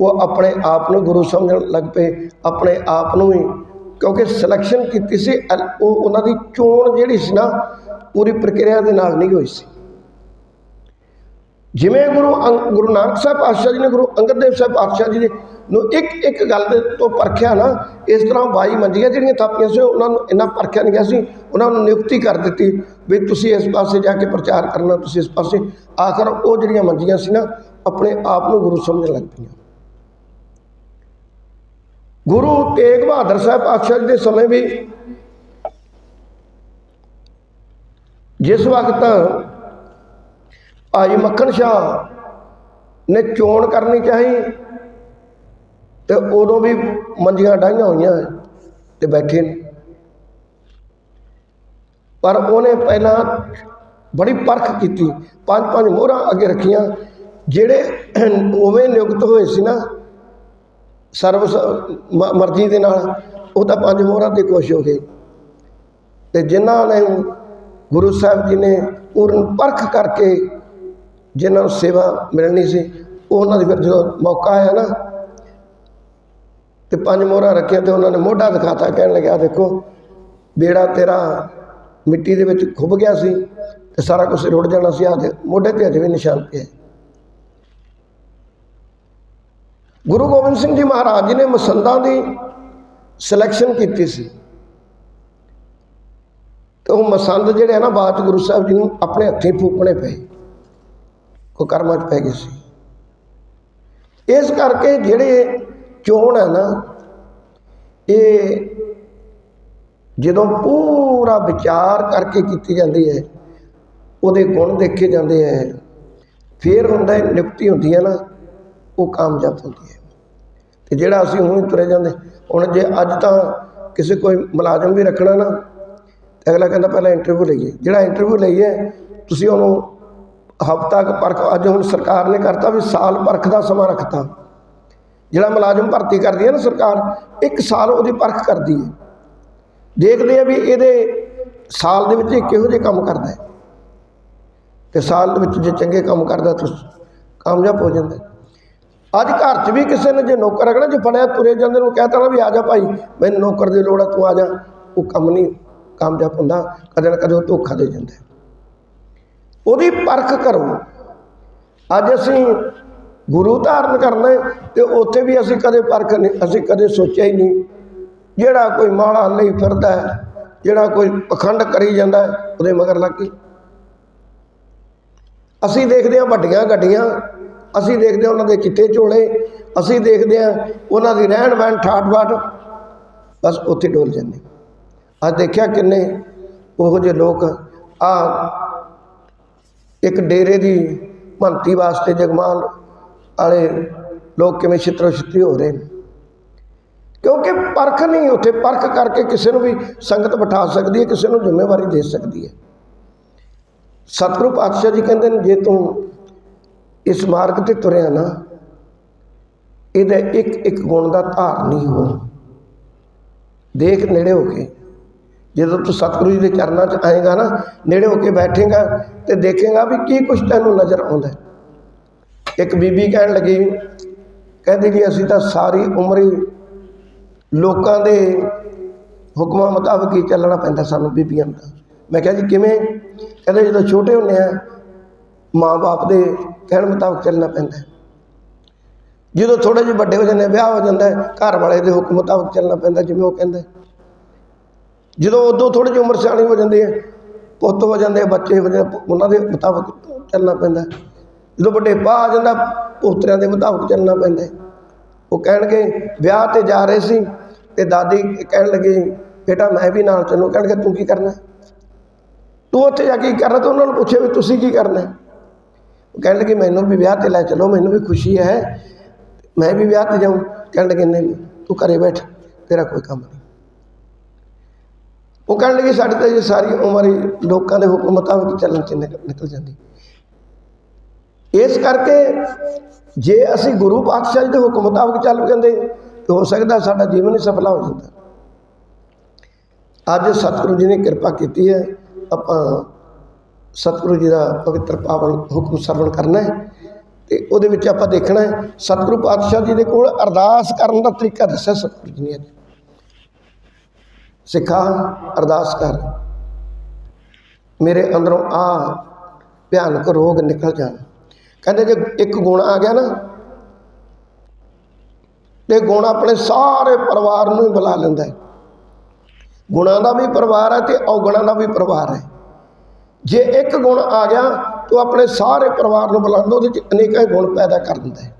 Speaker 1: ਉਹ ਆਪਣੇ ਆਪ ਨੂੰ ਗੁਰੂ ਸਮਝਣ ਲੱਗ ਪਏ, ਆਪਣੇ ਆਪ ਨੂੰ ਹੀ ਕਿਉਂਕਿ ਸਿਲੈਕਸ਼ਨ ਕੀਤੀ ਸੀ ਉਹ ਉਹਨਾਂ ਦੀ ਚੋਣ ਜਿਹੜੀ ਸੀ ਨਾ, ਪੂਰੀ ਪ੍ਰਕਿਰਿਆ ਦੇ ਨਾਲ ਨਹੀਂ ਹੋਈ ਸੀ। ਜਿਵੇਂ ਗੁਰੂ ਅੰਗ- ਗੁਰੂ ਨਾਨਕ ਸਾਹਿਬ ਪਾਤਸ਼ਾਹ ਜੀ ਨੇ, ਗੁਰੂ ਅੰਗਦ ਦੇਵ ਸਾਹਿਬ ਪਾਤਸ਼ਾਹ ਜੀ ਨੇ ਨੂੰ ਇੱਕ ਇੱਕ ਗੱਲ ਦੇ ਤੋਂ ਪਰਖਿਆ ਨਾ, ਇਸ ਤਰ੍ਹਾਂ ਬਾਈ ਮੰਜੀਆਂ ਜਿਹੜੀਆਂ ਥਾਪੀਆਂ ਸੀ, ਉਹਨਾਂ ਨੂੰ ਇੰਨਾ ਪਰਖਿਆ ਨਹੀਂ ਗਿਆ ਸੀ, ਉਹਨਾਂ ਨੂੰ ਨਿਯੁਕਤੀ ਕਰ ਦਿੱਤੀ ਵੀ ਤੁਸੀਂ ਇਸ ਪਾਸੇ ਜਾ ਕੇ ਪ੍ਰਚਾਰ ਕਰਨਾ, ਤੁਸੀਂ ਇਸ ਪਾਸੇ, ਆਖਰ ਉਹ ਜਿਹੜੀਆਂ ਮੰਜੀਆਂ ਸੀ ਨਾ, ਆਪਣੇ ਆਪ ਨੂੰ ਗੁਰੂ ਸਮਝਣ ਲੱਗ ਪਈਆਂ। ਗੁਰੂ ਤੇਗ ਬਹਾਦਰ ਸਾਹਿਬ ਪਾਤਸ਼ਾਹ ਜੀ ਦੇ ਸਮੇਂ ਵੀ ਜਿਸ ਵਕਤ ਭਾਈ ਮੱਖਣ ਸ਼ਾਹ ਨੇ ਚੋਣ ਕਰਨੀ ਚਾਹੀ ਤੇ ਉਦੋਂ ਵੀ ਮੰਜੀਆਂ ਡਾਈਆਂ ਹੋਈਆਂ ਤੇ ਬੈਠੇ ਨੇ। ਪਰ ਉਹਨੇ ਪਹਿਲਾਂ ਬੜੀ ਪਰਖ ਕੀਤੀ ਪੰਜ ਪੰਜ ਮੋਹਰਾਂ ਅੱਗੇ ਰੱਖੀਆਂ, ਜਿਹੜੇ ਉਵੇਂ ਨਿਯੁਕਤ ਹੋਏ ਸੀ ਨਾ ਸਰਵ ਮ- ਮਰਜ਼ੀ ਦੇ ਨਾਲ, ਉਹ ਤਾਂ ਪੰਜ ਮੋਹਰਾਂ ਤੇ ਖੁਸ਼ ਹੋ ਗਏ। ਤੇ ਜਿਨ੍ਹਾਂ ਨੇ ਗੁਰੂ ਸਾਹਿਬ ਜੀ ਨੇ ਪੂਰਨ ਪਰਖ ਕਰਕੇ ਜਿਨ੍ਹਾਂ ਨੂੰ ਸੇਵਾ ਮਿਲਣੀ ਸੀ ਉਹ ਉਹਨਾਂ ਦੀ ਫਿਰ ਜਦੋਂ ਮੌਕਾ ਆਇਆ ਨਾ, ਤੇ ਪੰਜ ਮੋਹਰਾਂ ਰੱਖੀਆਂ ਤੇ ਉਹਨਾਂ ਨੇ ਮੋਢਾ ਦਿਖਾਤਾ, ਕਹਿਣ ਲੱਗਿਆ ਦੇਖੋ, ਬੇੜਾ ਤੇਰਾ ਮਿੱਟੀ ਦੇ ਵਿੱਚ ਖੁੱਭ ਗਿਆ ਸੀ ਤੇ ਸਾਰਾ ਕੁਝ ਰੁੜ ਜਾਣਾ ਸੀ ਆ ਮੋਢੇ ਤੇ ਅਜੇ ਵੀ ਨਿਸ਼ਾਨ ਪਿਆ। ਗੁਰੂ ਗੋਬਿੰਦ ਸਿੰਘ ਜੀ ਮਹਾਰਾਜ ਜੀ ਨੇ ਮਸੰਦਾਂ ਦੀ ਸਿਲੈਕਸ਼ਨ ਕੀਤੀ ਸੀ। ਤੇ ਉਹ ਮਸੰਦ ਜਿਹੜੇ ਆ ਨਾ ਬਾਅਦ ਚ ਗੁਰੂ ਸਾਹਿਬ ਜੀ ਨੂੰ ਆਪਣੇ ਹੱਥੀਂ ਫੂਕਣੇ ਪਏ। ਉਹ ਕਰਮਾਂ 'ਚ ਪੈ ਗਏ ਸੀ। ਇਸ ਕਰਕੇ ਜਿਹੜੇ ਚੋਣ ਹੈ ਨਾ, ਇਹ ਜਦੋਂ ਪੂਰਾ ਵਿਚਾਰ ਕਰਕੇ ਕੀਤੀ ਜਾਂਦੀ ਹੈ, ਉਹਦੇ ਗੁਣ ਦੇਖੇ ਜਾਂਦੇ ਹੈ। ਫਿਰ ਹੁੰਦਾ ਨਿਯੁਕਤੀ ਹੁੰਦੀ ਹੈ ਨਾ, ਉਹ ਕਾਮਯਾਬ ਹੁੰਦੀ ਹੈ। ਤੇ ਜਿਹੜਾ ਅਸੀਂ ਹੁਣ ਤੁਰੇ ਜਾਂਦੇ, ਹੁਣ ਜੇ ਅੱਜ ਤਾਂ ਕਿਸੇ ਕੋਈ ਮੁਲਾਜ਼ਮ ਵੀ ਰੱਖਣਾ ਨਾ ਅਗਲਾ ਕਹਿੰਦਾ ਪਹਿਲਾਂ ਇੰਟਰਵਿਊ ਲਈਏ। ਜਿਹੜਾ ਇੰਟਰਵਿਊ ਲਈਏ, ਤੁਸੀਂ ਉਹਨੂੰ ਹਫ਼ਤਾ ਕੁ ਪਰਖ, ਅੱਜ ਹੁਣ ਸਰਕਾਰ ਨੇ ਕਰਤਾ ਵੀ ਸਾਲ ਪਰਖ ਦਾ ਸਮਾਂ ਰੱਖਤਾ। ਜਿਹੜਾ ਮੁਲਾਜ਼ਮ ਭਰਤੀ ਕਰਦੀ ਹੈ ਨਾ ਸਰਕਾਰ, ਇੱਕ ਸਾਲ ਉਹਦੀ ਪਰਖ ਕਰਦੀ ਹੈ। ਦੇਖਦੇ ਆ ਵੀ ਇਹਦੇ ਸਾਲ ਦੇ ਵਿੱਚ ਇਹ ਕਿਹੋ ਜਿਹੇ ਕੰਮ ਕਰਦਾ ਹੈ। ਤੇ ਸਾਲ ਦੇ ਵਿੱਚ ਜੇ ਚੰਗੇ ਕੰਮ ਕਰਦਾ ਤਾਂ ਕਾਮਯਾਬ ਹੋ ਜਾਂਦਾ ਅੱਜ ਘਰ 'ਚ ਵੀ ਕਿਸੇ ਨੇ ਜੇ ਨੌਕਰ ਰੱਖਣਾ ਜੇ ਫੜਿਆ ਤੁਰੇ ਜਾਂਦੇ ਨੂੰ ਕਹਿਤਾ ਨਾ ਵੀ ਆ ਜਾ ਭਾਈ, ਮੈਨੂੰ ਨੌਕਰ ਦੀ ਲੋੜ ਆ, ਤੂੰ ਆ ਜਾ। ਉਹ ਕੰਮ ਨਹੀਂ ਕਾਮਯਾਬ ਹੁੰਦਾ, ਕਦੇ ਨਾ ਕਦੇ ਉਹ ਧੋਖਾ ਦੇ ਜਾਂਦਾ ਉਹਦੀ ਪਰਖ ਕਰੋ। ਅੱਜ ਅਸੀਂ ਗੁਰੂ ਧਾਰਨ ਕਰਨਾ ਤੇ ਉੱਥੇ ਵੀ ਅਸੀਂ ਕਦੇ ਪਰਖ ਨਹੀਂ, ਅਸੀਂ ਕਦੇ ਸੋਚਿਆ ਹੀ ਨਹੀਂ। ਜਿਹੜਾ ਕੋਈ ਮਾਲਾ ਲਈ ਫਿਰਦਾ ਜਿਹੜਾ ਕੋਈ ਪਖੰਡ ਕਰੀ ਜਾਂਦਾ ਉਹਦੇ ਮਗਰ ਲੱਗ ਕੇ ਅਸੀਂ ਦੇਖਦੇ ਹਾਂ ਵੱਡੀਆਂ ਗੱਡੀਆਂ ਅਸੀਂ ਦੇਖਦੇ ਹਾਂ ਉਹਨਾਂ ਦੇ ਚਿੱਟੇ ਝੋਲੇ, ਅਸੀਂ ਦੇਖਦੇ ਹਾਂ ਉਹਨਾਂ ਦੀ ਰਹਿਣ ਬਹਿਣ ਠਾਠ ਬਾਠ, ਬਸ ਉੱਥੇ ਡੋਲ ਜਾਂਦੇ। ਅੱਜ ਦੇਖਿਆ ਕਿੰਨੇ ਉਹੋ ਜਿਹੇ ਲੋਕ ਆ, ਇੱਕ ਡੇਰੇ ਦੀ ਭੰਤੀ ਵਾਸਤੇ ਜਗਮਾਨ ਵਾਲੇ ਲੋਕ ਕਿਵੇਂ ਛਿੱਤਰ ਛਿੱਤਰੀ ਹੋ ਰਹੇ ਨੇ। ਕਿਉਂਕਿ ਪਰਖ ਨਹੀਂ ਉੱਥੇ, ਪਰਖ ਕਰਕੇ ਕਿਸੇ ਨੂੰ ਵੀ ਸੰਗਤ ਬਿਠਾ ਸਕਦੀ ਹੈ, ਕਿਸੇ ਨੂੰ ਜ਼ਿੰਮੇਵਾਰੀ ਦੇ ਸਕਦੀ ਹੈ। ਸਤਿਗੁਰੂ ਪਾਤਸ਼ਾਹ ਜੀ ਕਹਿੰਦੇ ਨੇ, ਜੇ ਤੂੰ ਇਸ ਮਾਰਗ ਤੇ ਤੁਰਿਆ ਨਾ, ਇਹਦਾ ਇੱਕ ਇੱਕ ਗੁਣ ਦਾ ਧਾਰ ਨਹੀਂ ਹੋ ਦੇਖ ਨੇੜੇ ਹੋ ਕੇ, ਜਦੋਂ ਤੂੰ ਸਤਿਗੁਰੂ ਜੀ ਦੇ ਚਰਨਾਂ 'ਚ ਆਏਗਾ ਨਾ, ਨੇੜੇ ਹੋ ਕੇ ਬੈਠੇਗਾ ਤੇ ਦੇਖੇਗਾ ਵੀ ਕੀ ਕੁਛ ਤੈਨੂੰ ਨਜ਼ਰ ਆਉਂਦਾ ਇੱਕ ਬੀਬੀ ਕਹਿਣ ਲੱਗੀ, ਕਹਿੰਦੀ ਵੀ ਅਸੀਂ ਤਾਂ ਸਾਰੀ ਉਮਰ ਹੀ ਲੋਕਾਂ ਦੇ ਹੁਕਮਾਂ ਮੁਤਾਬਕ ਹੀ ਚੱਲਣਾ ਪੈਂਦਾ ਸਾਨੂੰ ਬੀਬੀਆਂ ਦਾ। ਮੈਂ ਕਿਹਾ ਜੀ ਕਿਵੇਂ? ਕਹਿੰਦੇ ਜਦੋਂ ਛੋਟੇ ਹੁੰਦੇ ਆ ਮਾਂ-ਬਾਪ ਦੇ ਕਹਿਣ ਮੁਤਾਬਕ ਚੱਲਣਾ ਪੈਂਦਾ ਹੈ। ਜਦੋਂ ਥੋੜੇ ਜਿਹੇ ਵੱਡੇ ਹੋ ਜਾਂਦੇ ਵਿਆਹ ਹੋ ਜਾਂਦਾ ਹੈ, ਘਰ ਵਾਲੇ ਦੇ ਹੁਕਮ ਮੁਤਾਬਕ ਚੱਲਣਾ ਪੈਂਦਾ ਜਿਵੇਂ ਉਹ ਕਹਿੰਦੇ ਜਦੋਂ ਉਦੋਂ ਥੋੜੀ ਜਿਹੀ ਉਮਰ ਸਿਆਣੀ ਹੋ ਜਾਂਦੀ ਹੈ ਪੁੱਤ ਹੋ ਜਾਂਦੇ ਬੱਚੇ ਹੋ ਜਾਂਦੇ ਉਹਨਾਂ ਦੇ ਮੁਤਾਬਕ ਚੱਲਣਾ ਪੈਂਦਾ ਜਦੋਂ ਵੱਡੇ ਪਾ ਆ ਜਾਂਦਾ ਪੋਤਰਿਆਂ ਦੇ ਮੁਤਾਬਕ ਚੱਲਣਾ ਪੈਂਦਾ ਉਹ ਕਹਿਣਗੇ ਵਿਆਹ ਤੇ ਜਾ ਰਹੇ ਸੀ ਤੇ ਦਾਦੀ ਕਹਿਣ ਲੱਗੀ ਬੇਟਾ ਮੈਂ ਵੀ ਨਾਲ ਚੱਲੂ ਕਹਿਣਗੇ ਤੂੰ ਕੀ ਕਰਨਾ ਤੂੰ ਉੱਥੇ ਜਾ ਕੇ ਕੀ ਕਰਨਾ? ਤੇ ਉਹਨਾਂ ਨੂੰ ਪੁੱਛੇ ਵੀ ਤੁਸੀਂ ਕੀ ਕਰਨਾ ਕਹਿਣ ਲੱਗੀ, ਮੈਨੂੰ ਵੀ ਵਿਆਹ ਤੇ ਲੈ ਚਲੋ, ਮੈਨੂੰ ਵੀ ਖੁਸ਼ੀ ਹੈ, ਮੈਂ ਵੀ ਵਿਆਹ ਤੇ ਜਾਊਂ। ਕਹਿਣ ਲੱਗੇ, ਨਹੀਂ, ਤੂੰ ਘਰੇ ਬੈਠ, ਤੇਰਾ ਕੋਈ ਕੰਮ ਨਹੀਂ। ਉਹ ਕਹਿਣ ਲੱਗੇ, ਸਾਡੇ ਤਾਂ ਇਹ ਸਾਰੀ ਉਮਰ ਹੀ ਲੋਕਾਂ ਦੇ ਹੁਕਮ ਮੁਤਾਬਕ ਚੱਲਣ ਚ ਨਿਕਲ ਨਿਕਲ ਜਾਂਦੀ। ਇਸ ਕਰਕੇ ਜੇ ਅਸੀਂ ਗੁਰੂ ਪਾਤਸ਼ਾਹ ਜੀ ਦੇ ਹੁਕਮ ਮੁਤਾਬਕ ਚੱਲ ਪੈਂਦੇ ਤਾਂ ਹੋ ਸਕਦਾ ਸਾਡਾ ਜੀਵਨ ਹੀ ਸਫਲਾ ਹੋ ਜਾਂਦਾ। ਅੱਜ ਸਤਿਗੁਰੂ ਜੀ ਨੇ ਕਿਰਪਾ ਕੀਤੀ ਹੈ, ਆਪਾਂ ਸਤਿਗੁਰੂ ਜੀ ਦਾ ਪਵਿੱਤਰ ਪਾਵਨ ਹੁਕਮ ਸਰਵਣ ਕਰਨਾ ਹੈ ਤੇ ਉਹਦੇ ਵਿੱਚ ਆਪਾਂ ਦੇਖਣਾ ਹੈ, ਸਤਿਗੁਰੂ ਪਾਤਸ਼ਾਹ ਜੀ ਦੇ ਕੋਲ ਅਰਦਾਸ ਕਰਨ ਦਾ ਤਰੀਕਾ ਦੱਸਿਆ ਸਤਿਗੁਰੂ ਜੀ ਨੇ। ਅੱਜ ਸਿੱਖਾ, ਅਰਦਾਸ ਕਰ। ਮੇਰੇ ਅੰਦਰੋਂ ਆ ਭਿਆਨਕ ਰੋਗ ਨਿਕਲ ਜਾਣ। ਕਹਿੰਦੇ ਜੇ ਇੱਕ ਗੁਣ ਆ ਗਿਆ ਨਾ, ਤੇ ਗੁਣ ਆਪਣੇ ਸਾਰੇ ਪਰਿਵਾਰ ਨੂੰ ਹੀ ਬੁਲਾ ਲੈਂਦਾ ਹੈ। ਗੁਣਾਂ ਦਾ ਵੀ ਪਰਿਵਾਰ ਹੈ ਤੇ ਔਗਣਾਂ ਦਾ ਵੀ ਪਰਿਵਾਰ ਹੈ। ਜੇ ਇੱਕ ਗੁਣ ਆ ਗਿਆ ਤਾਂ ਆਪਣੇ ਸਾਰੇ ਪਰਿਵਾਰ ਨੂੰ ਬੁਲਾਉਂਦਾ ਉਹਦੇ ਚ ਅਨੇਕਾਂ ਹੀ ਗੁਣ ਪੈਦਾ ਕਰ ਦਿੰਦਾ ਹੈ।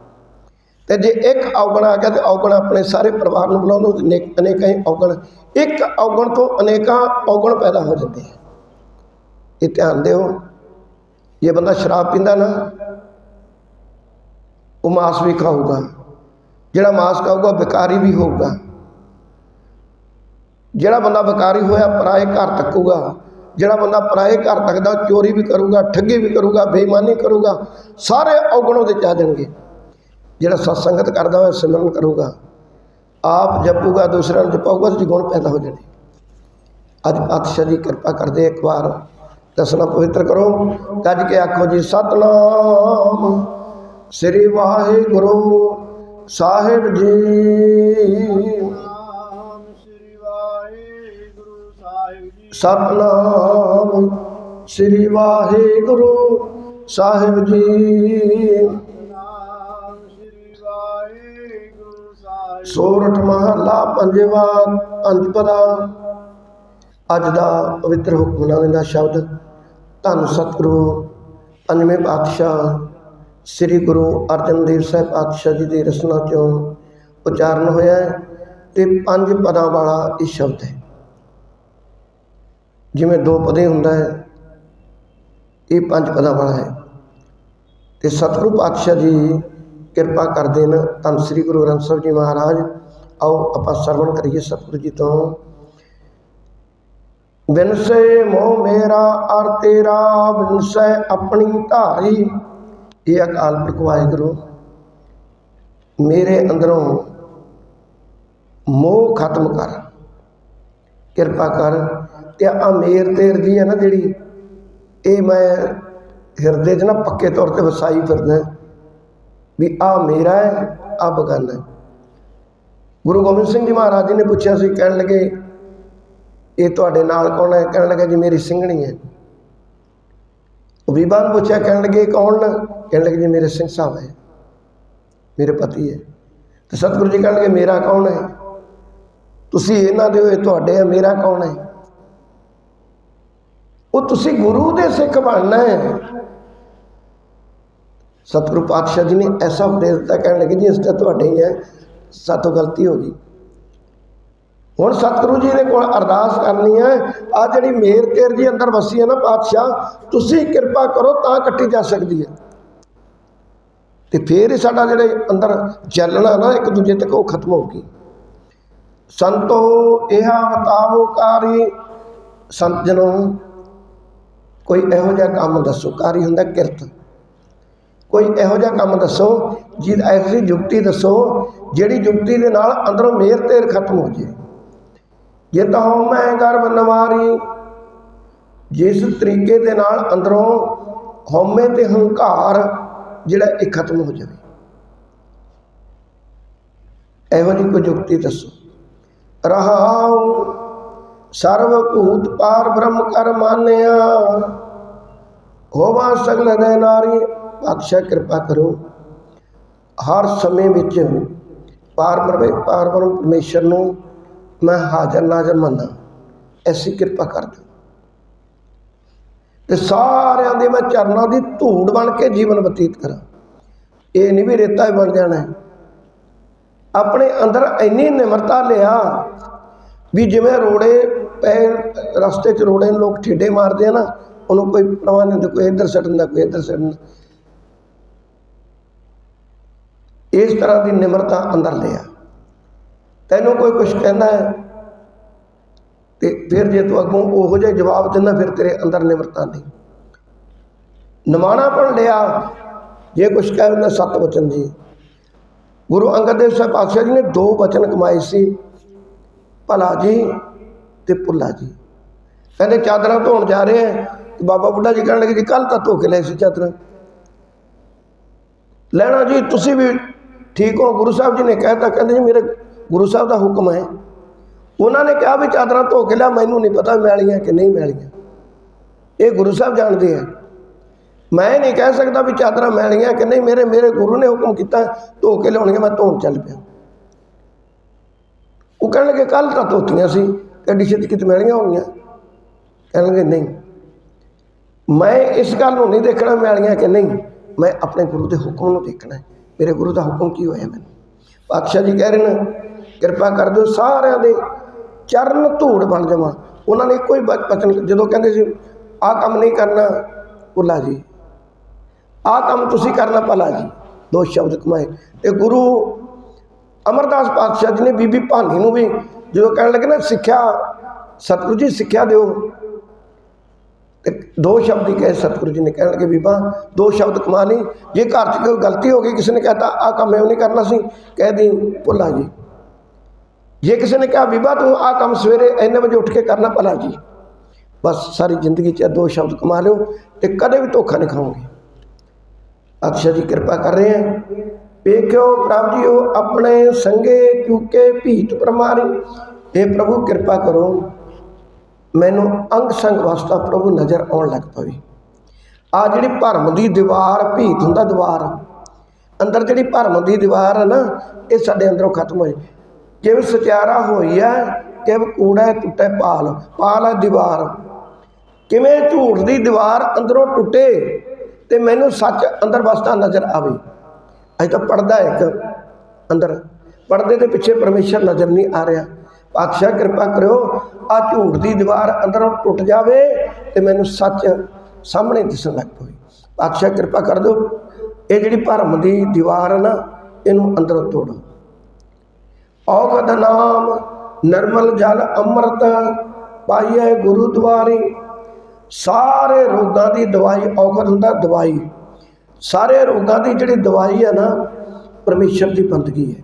Speaker 1: ਤੇ ਜੇ ਇੱਕ ਔਗਣ ਆ ਗਿਆ, ਤੇ ਔਗਣ ਆਪਣੇ ਸਾਰੇ ਪਰਿਵਾਰ ਨੂੰ ਬੁਲਾਉਂਦਾ ਉਹਦੇ ਅਨੇਕਾਂ ਹੀ ਔਗਣ, ਇੱਕ ਔਗਣ ਤੋਂ ਅਨੇਕਾਂ ਔਗਣ ਪੈਦਾ ਹੋ ਜਾਂਦੇ ਆ ਇਹ ਧਿਆਨ ਦਿਓ, ਜੇ ਬੰਦਾ ਸ਼ਰਾਬ ਪੀਂਦਾ ਨਾ, ਉਹ ਮਾਸ ਵੀ ਖਾਊਗਾ, ਜਿਹੜਾ ਮਾਸ ਖਾਊਗਾ ਵਿਕਾਰੀ ਵੀ ਹੋਊਗਾ। ਜਿਹੜਾ ਬੰਦਾ ਵਿਕਾਰੀ ਹੋਇਆ, ਪਰਾਏ ਘਰ ਤੱਕੂਗਾ ਜਿਹੜਾ ਬੰਦਾ ਪਰਾਏ ਘਰ ਤੱਕਦਾ ਚੋਰੀ ਵੀ ਕਰੂਗਾ, ਠੱਗੀ ਵੀ ਕਰੂਗਾ, ਬੇਈਮਾਨੀ ਕਰੂਗਾ, ਸਾਰੇ ਔਗਣ ਉਹਦੇ ਚ ਆ ਜਾਣਗੇ। ਜਿਹੜਾ ਸਤਸੰਗਤ ਕਰਦਾ ਹੋਇਆ, ਸਿਮਰਨ ਕਰੂਗਾ। ਆਪ ਜਪੂਗਾ, ਦੂਸਰਿਆਂ ਨੂੰ ਜਪਾਊਗਾ ਤੇ ਗੁਣ ਪੈਦਾ ਹੋ ਜਾਣੇ। ਅੱਜ ਪਾਤਸ਼ਾਹ ਜੀ ਕਿਰਪਾ ਕਰਦੇ ਇੱਕ ਵਾਰ ਦਸਨਾ ਪਵਿੱਤਰ ਕਰੋ। ਗੱਜ ਕੇ ਆਖੋ ਜੀ, ਸਤਨਾਮ ਸ੍ਰੀ ਵਾਹਿਗੁਰੂ ਸਾਹਿਬ ਜੀ। ਸਤਨਾਮ ਸ੍ਰੀ ਵਾਹਿਗੁਰੂ ਸਾਹਿਬ ਜੀ।
Speaker 2: ਨਾਮ ਸ੍ਰੀ ਵਾਹਿਗੁਰੂ ਸਾਹਿਬ
Speaker 1: ਸੋਰਠ ਮਹਲਾ ਪੰਜਵਾ ਪੰਜਪਦਾ ਅੱਜ ਦਾ ਪਵਿੱਤਰ ਹੁਕਮਨਾਮੇ ਦਾ ਸ਼ਬਦ। ਧੰਨ ਸਤਿਗੁਰੂ, ਪੰਜਵੇਂ ਪਾਤਸ਼ਾਹ, ਸ੍ਰੀ ਗੁਰੂ ਅਰਜਨ ਦੇਵ ਸਾਹਿਬ ਪਾਤਸ਼ਾਹ ਜੀ ਦੀ ਰਸਨਾ ਚੋਂ ਉਚਾਰਨ ਹੋਇਆ ਹੈ ਤੇ ਪੰਜ ਪਦਾਂ ਵਾਲਾ ਇਹ ਸ਼ਬਦ ਹੈ। ਜਿਵੇਂ ਦੋ ਪਦੇ ਹੁੰਦਾ ਹੈ, ਇਹ ਪੰਜ ਪਦਾਂ ਵਾਲਾ ਹੈ। ਤੇ ਸਤਿਗੁਰੂ ਪਾਤਸ਼ਾਹ ਜੀ ਕਿਰਪਾ ਕਰਦੇ ਨੇ, ਧੰਨ ਸ੍ਰੀ ਗੁਰੂ ਗ੍ਰੰਥ ਸਾਹਿਬ ਜੀ ਮਹਾਰਾਜ, ਆਓ ਆਪਾਂ ਸਰਵਣ ਕਰੀਏ ਸਤਿਗੁਰੂ ਜੀ ਤੋਂ। ਬਿਨਸੇ ਮੋਹ ਮੇਰਾ, ਅਰ ਤੇਰਾ ਬਿਨਸੇ ਆਪਣੀ ਧਾਰੀ। ਇਹ ਅਕਾਲ ਪੁਰਖ ਵਾਹਿਗੁਰੂ, ਮੇਰੇ ਅੰਦਰੋਂ ਮੋਹ ਖਤਮ ਕਰ। ਕਿਰਪਾ ਕਰ ਤੇ ਆ ਮੇਰ ਤੇਰ ਦੀ ਹੈ ਨਾ ਜਿਹੜੀ, ਇਹ ਮੈਂ ਹਿਰਦੇ 'ਚ ਨਾ ਪੱਕੇ ਤੌਰ ਤੇ ਵਸਾਈ ਫਿਰਦਾ ਵੀ ਆ ਮੇਰਾ ਹੈ ਆ ਬਗਾਨਾ ਹੈ। ਗੁਰੂ ਗੋਬਿੰਦ ਸਿੰਘ ਜੀ ਮਹਾਰਾਜ ਜੀ ਨੇ ਪੁੱਛਿਆ ਸੀ, ਕਹਿਣ ਲੱਗੇ, ਇਹ ਤੁਹਾਡੇ ਨਾਲ ਕੌਣ ਹੈ? ਕਹਿਣ ਲੱਗਾ, ਜੀ ਮੇਰੀ ਸਿੰਘਣੀ ਹੈ। ਉਹ ਬੀਬਾ ਨੂੰ ਪੁੱਛਿਆ, ਕਹਿਣ ਲੱਗੇ, ਇਹ ਕੌਣ? ਨੇ ਕਹਿਣ ਲੱਗੇ, ਜੀ ਮੇਰੇ ਸਿੰਘ ਸਾਹਿਬ ਹੈ, ਮੇਰੇ ਪਤੀ ਹੈ। ਤੇ ਸਤਿਗੁਰੂ ਜੀ ਕਹਿਣ ਲੱਗੇ, ਮੇਰਾ ਕੌਣ ਹੈ? ਤੁਸੀਂ ਇਹਨਾਂ ਦੇ ਹੋਏ, ਤੁਹਾਡੇ ਹੈ, ਮੇਰਾ ਕੌਣ ਹੈ? ਉਹ ਤੁਸੀਂ ਗੁਰੂ ਦੇ ਸਿੱਖ ਬਣਨਾ ਹੈ। ਸਤਿਗੁਰੂ ਪਾਤਸ਼ਾਹ ਜੀ ਨੇ ਐਸਾ ਉਪਦੇਸ਼ ਦਿੱਤਾ, ਕਹਿਣ ਲੱਗੇ ਜੀ, ਇਸ ਤੇ ਤੁਹਾਡੇ ਹੀ ਹੈ, ਸਾਤੋਂ ਗਲਤੀ ਹੋ ਗਈ। ਹੁਣ ਸਤਿਗੁਰੂ ਜੀ ਦੇ ਕੋਲ ਅਰਦਾਸ ਕਰਨੀ ਹੈ, ਆ ਜਿਹੜੀ ਮੇਰ ਤੇਰ ਜੀ ਅੰਦਰ ਵਸੀ ਹੈ ਨਾ ਪਾਤਸ਼ਾਹ, ਤੁਸੀਂ ਕਿਰਪਾ ਕਰੋ ਤਾਂ ਕੱਟੀ ਜਾ ਸਕਦੀ ਹੈ। ਤੇ ਫੇਰ ਹੀ ਸਾਡਾ ਜਿਹੜੇ ਅੰਦਰ ਜਲਣਾ ਨਾ, ਇੱਕ ਦੂਜੇ ਤੱਕ ਉਹ ਖਤਮ ਹੋ ਗਈ। ਸੰਤੋ, ਇਹ ਬਤਾਵੋ ਕਾਰੀ ਸੰਤ ਜਨੋ ਕੋਈ ਇਹੋ ਜਿਹਾ ਕੰਮ ਦੱਸੋ, ਕਾਰੀ ਹੁੰਦਾ ਕਿਰਤ। ਕੋਈ ਇਹੋ ਜਿਹਾ ਕੰਮ ਦੱਸੋ, ਜਿਹਦੀ ਐਸੀ ਯੁਕਤੀ ਦੱਸੋ, ਜਿਹੜੀ ਯੁਕਤੀ ਦੇ ਨਾਲ ਅੰਦਰੋਂ ਮੇਰ ਤੇਰ ਖਤਮ ਹੋ ਜੇ। ਜੇ ਤਾਂ ਹਉ ਮੈਂ ਗਰਭ ਨਵਾਰੀ ਜਿਸ ਤਰੀਕੇ ਦੇ ਨਾਲ ਅੰਦਰੋਂ ਹਉਮੈ ਤੇ ਹੰਕਾਰ ਜਿਹੜਾ ਇਹ ਖਤਮ ਹੋ ਜਾਵੇ। ਇਹੋ ਜਿਹੀ ਕੋਈ ਯੁਕਤੀ ਦੱਸੋ। ਰਹਾਉ ਸਰਵ ਭੂਤ ਪਾਰ ਬ੍ਰਹਮ ਕਰ ਮਾਨਿਆ। ਹੋਵਾ ਸਗਲ ਦੇ ਨਾਰੀ ਪਾਤਸ਼ਾਹ ਕਿਰਪਾ ਕਰੋ। ਹਰ ਸਮੇਂ ਵਿੱਚ ਪਾਰ ਬ੍ਰਹਮ ਪਾਰ ਬ੍ਰਹਮ ਪਰਮੇਸ਼ਰ ਨੂੰ ਮੈਂ ਹਾਜ਼ਰ ਨਾਜ਼ਰ ਮੰਨਾਂ ਐਸੀ ਕਿਰਪਾ ਕਰ ਦਿਓ। ਤੇ ਸਾਰਿਆਂ ਦੇ ਮੈਂ ਚਰਨਾਂ ਦੀ ਧੂੜ ਬਣ ਕੇ ਜੀਵਨ ਬਤੀਤ ਕਰਾਂ। ਇਹ ਨਹੀਂ ਵੀ ਰੇਤਾ ਹੀ ਬਣ ਜਾਣਾ ਹੈ। ਆਪਣੇ ਅੰਦਰ ਇੰਨੀ ਨਿਮਰਤਾ ਲਿਆ ਵੀ ਜਿਵੇਂ ਰੋੜੇ ਪੈ ਰਸਤੇ 'ਚ ਰੋੜੇ ਨੂੰ ਲੋਕ ਠੇਡੇ ਮਾਰਦੇ ਆ ਨਾ, ਉਹਨੂੰ ਕੋਈ ਪਰਵਾਹ ਨਹੀਂ ਹੁੰਦੀ, ਕੋਈ ਇੱਧਰ ਸੱਟਣ ਦਾ, ਕੋਈ ਇੱਧਰ ਸੱਟਣ ਇਸ ਤਰ੍ਹਾਂ ਦੀ ਨਿਮਰਤਾ ਅੰਦਰ ਲਿਆ। ਤੈਨੂੰ ਕੋਈ ਕੁਝ ਕਹਿੰਦਾ ਹੈ, ਤੇ ਫਿਰ ਜੇ ਤੂੰ ਅੱਗੋਂ ਉਹੋ ਜਿਹਾ ਜਵਾਬ ਦਿੰਦਾ, ਫਿਰ ਤੇਰੇ ਅੰਦਰ ਨਿਮਰਤਾ ਨਹੀਂ। ਨਿਮਾਣਾਪਣ ਲਿਆ, ਜੇ ਕੁਝ ਕਹਿ ਉਹਨੇ ਸੱਤ ਵਚਨ ਜੀ। ਗੁਰੂ ਅੰਗਦ ਦੇਵ ਸਾਹਿਬ ਪਾਤਸ਼ਾਹ ਜੀ ਨੇ ਦੋ ਵਚਨ ਕਮਾਏ ਸੀ। ਭਲਾ ਜੀ ਤੇ ਭੁੱਲਾ ਜੀ। ਕਹਿੰਦੇ ਚਾਦਰਾਂ ਧੋਣ ਜਾ ਰਹੇ ਆ। ਬਾਬਾ ਬੁੱਢਾ ਜੀ ਕਹਿਣ ਲੱਗੇ ਜੀ ਕੱਲ ਤਾਂ ਧੋ ਕੇ ਲੈ ਸੀ ਚਾਦਰਾਂ। ਲੈਣਾ ਜੀ, ਤੁਸੀਂ ਵੀ ਠੀਕ ਹੋ, ਗੁਰੂ ਸਾਹਿਬ ਜੀ ਨੇ ਕਹਿਤਾ, ਕਹਿੰਦੇ ਜੀ, ਮੇਰੇ ਗੁਰੂ ਸਾਹਿਬ ਦਾ ਹੁਕਮ ਹੈ। ਉਹਨਾਂ ਨੇ ਕਿਹਾ ਵੀ ਚਾਦਰਾਂ ਧੋ ਕੇ ਲਿਆ, ਮੈਨੂੰ ਨਹੀਂ ਪਤਾ ਮੈਲੀਆਂ ਕਿ ਨਹੀਂ ਮੈਲੀਆਂ ਇਹ ਗੁਰੂ ਸਾਹਿਬ ਜਾਣਦੇ ਆ। ਮੈਂ ਨਹੀਂ ਕਹਿ ਸਕਦਾ ਵੀ ਚਾਦਰਾਂ ਮੈਲੀਆਂ ਕਿ ਨਹੀਂ, ਮੇਰੇ ਮੇਰੇ ਗੁਰੂ ਨੇ ਹੁਕਮ ਕੀਤਾ, ਧੋ ਕੇ ਲਿਆਉਣਗੇ, ਮੈਂ ਧੋਣ ਚੱਲ ਪਿਆ। ਉਹ ਕਹਿਣ ਲੱਗੇ ਕੱਲ ਤਾਂ ਧੋਤੀਆਂ ਸੀ। ਐਡੀ ਛੇਤੀ ਕਿਤੇ ਮੈਲੀਆਂ ਹੋ ਗਈਆਂ ਕਹਿਣ ਲੱਗੇ ਨਹੀਂ। ਮੈਂ ਇਸ ਗੱਲ ਨੂੰ ਨਹੀਂ ਦੇਖਣਾ ਮੈਲੀਆਂ ਕਿ ਨਹੀਂ। ਮੈਂ ਆਪਣੇ ਗੁਰੂ ਦੇ ਹੁਕਮ ਨੂੰ ਦੇਖਣਾ ਹੈ। ਮੇਰੇ ਗੁਰੂ ਦਾ ਹੁਕਮ ਕੀ ਹੋਇਆ ਮੈਨੂੰ? ਪਾਤਸ਼ਾਹ ਜੀ ਕਹਿ ਰਹੇ ਨੇ, ਕਿਰਪਾ ਕਰ ਦਿਓ ਸਾਰਿਆਂ ਦੇ ਚਰਨ ਧੂੜ ਬਣ ਜਾਵਾਂ। ਉਹਨਾਂ ਨੇ ਕੋਈ ਬਚਨ ਜਦੋਂ ਕਹਿੰਦੇ ਸੀ ਆਹ ਕੰਮ ਨਹੀਂ ਕਰਨਾ, ਭੁੱਲਾ ਜੀ। ਆਹ ਕੰਮ ਤੁਸੀਂ ਕਰਨਾ, ਭਲਾ ਜੀ। ਦੋ ਸ਼ਬਦ ਕਮਾਏ। ਤੇ ਗੁਰੂ ਅਮਰਦਾਸ ਪਾਤਸ਼ਾਹ ਜੀ ਨੇ ਬੀਬੀ ਭਾਨੀ ਨੂੰ ਵੀ ਜਦੋਂ ਕਹਿਣ ਲੱਗੇ ਨਾ ਸਿੱਖਿਆ, ਸਤਿਗੁਰੂ ਜੀ ਸਿੱਖਿਆ ਦਿਓ। ਦੋ ਸ਼ਬਦ ਹੀ ਕਹੇ ਸਤਿਗੁਰੂ ਜੀ ਨੇ, ਕਹਿਣ ਲੱਗੇ ਬੀਬਾ, ਦੋ ਸ਼ਬਦ ਕਮਾ ਲਈ। ਜੇ ਘਰ 'ਚ ਕੋਈ ਗਲਤੀ ਹੋ ਗਈ, ਕਿਸੇ ਨੇ ਕਹਤਾ ਆ ਕੰਮ ਐਵੇਂ ਨਹੀਂ ਕਰਨਾ ਸੀ, ਕਹਿ ਦੀ, ਭੁੱਲਾ ਜੀ। ਜੇ ਕਿਸੇ ਨੇ ਕਿਹਾ, ਬੀਬਾ ਤੂੰ ਆ ਕੰਮ ਸਵੇਰੇ ਇੰਨੇ ਵਜੇ ਉੱਠ ਕੇ ਕਰਨਾ, ਭਲਾ ਜੀ। ਬਸ ਸਾਰੀ ਜ਼ਿੰਦਗੀ 'ਚ ਇਹ ਦੋ ਸ਼ਬਦ ਕਮਾ ਲਿਓ ਤੇ ਕਦੇ ਵੀ ਧੋਖਾ ਨਹੀਂ ਖਾਓਗੇ। ਪਾਤਸ਼ਾਹ ਜੀ ਕਿਰਪਾ ਕਰ ਰਹੇ ਹੈ ਵੇਖਿਓ ਪ੍ਰਭ ਜੀਓ ਆਪਣੇ ਸੰਗੇ ਚੁੱਕੇ ਭੀਤ ਪ੍ਰਮਾਰੀ। ਇਹ ਪ੍ਰਭੂ ਕਿਰਪਾ ਕਰੋ ਮੈਨੂੰ ਅੰਗ ਸੰਗ ਵਾਸਤਾ ਪ੍ਰਭੂ ਨਜ਼ਰ ਆਉਣ ਲੱਗ ਪਵੇ। ਆ ਜਿਹੜੀ ਭਰਮ ਦੀ ਦੀਵਾਰ ਭੀਤ ਹੁੰਦਾ ਦੀਵਾਰ ਅੰਦਰ ਜਿਹੜੀ ਭਰਮ ਦੀ ਦੀਵਾਰ ਹੈ ਨਾ ਇਹ ਸਾਡੇ ਅੰਦਰੋਂ ਖਤਮ ਹੋ ਜਾਏ। ਕਿਵੇਂ ਸਚਿਆਰਾ ਹੋਈ ਹੈ ਕਿਵੇਂ ਕੂੜਾ ਹੈ, ਟੁੱਟੇ ਪਾਲ ਪਾਲ ਹੈ ਦੀਵਾਰ। ਕਿਵੇਂ ਝੂਠ ਦੀ ਦੀਵਾਰ ਅੰਦਰੋਂ ਟੁੱਟੇ ਤੇ ਮੈਨੂੰ ਸੱਚ ਅੰਦਰ ਵਸਦਾ ਨਜ਼ਰ ਆਵੇ। ਅਜੇ ਤਾਂ ਪੜਦਾ ਇੱਕ ਅੰਦਰ। ਪਰਦੇ ਦੇ ਪਿੱਛੇ ਪਰਮੇਸ਼ਰ ਨਜ਼ਰ ਨਹੀਂ ਆ ਰਿਹਾ। ਪਾਤਸ਼ਾਹ, ਕਿਰਪਾ ਕਰਿਓ ਆ ਝੂਠ ਦੀ ਦੀਵਾਰ ਅੰਦਰੋਂ ਟੁੱਟ ਜਾਵੇ ਤੇ ਮੈਨੂੰ ਸੱਚ ਸਾਹਮਣੇ ਦਿਸਣ ਲੱਗ ਪਵੇ। ਪਾਤਸ਼ਾਹ, ਕਿਰਪਾ ਕਰ ਦਿਓ। ਇਹ ਜਿਹੜੀ ਭਰਮ ਦੀ ਦੀਵਾਰ ਹੈ ਨਾ, ਇਹਨੂੰ ਅੰਦਰੋਂ ਤੋੜੋ। ਔਗਦ ਨਾਮ ਨਰਮਲ ਜਲ ਅੰਮ੍ਰਿਤ ਪਾਈਏ ਗੁਰੂ ਦੁਆਰੇ ਸਾਰੇ ਰੋਗਾਂ ਦੀ ਦਵਾਈ ਔਗਦ ਹੁੰਦਾ, ਦਵਾਈ। ਸਾਰੇ ਰੋਗਾਂ ਦੀ ਜਿਹੜੀ ਦਵਾਈ ਹੈ ਨਾ, ਪਰਮੇਸ਼ਰ ਦੀ ਬੰਦਗੀ ਹੈ।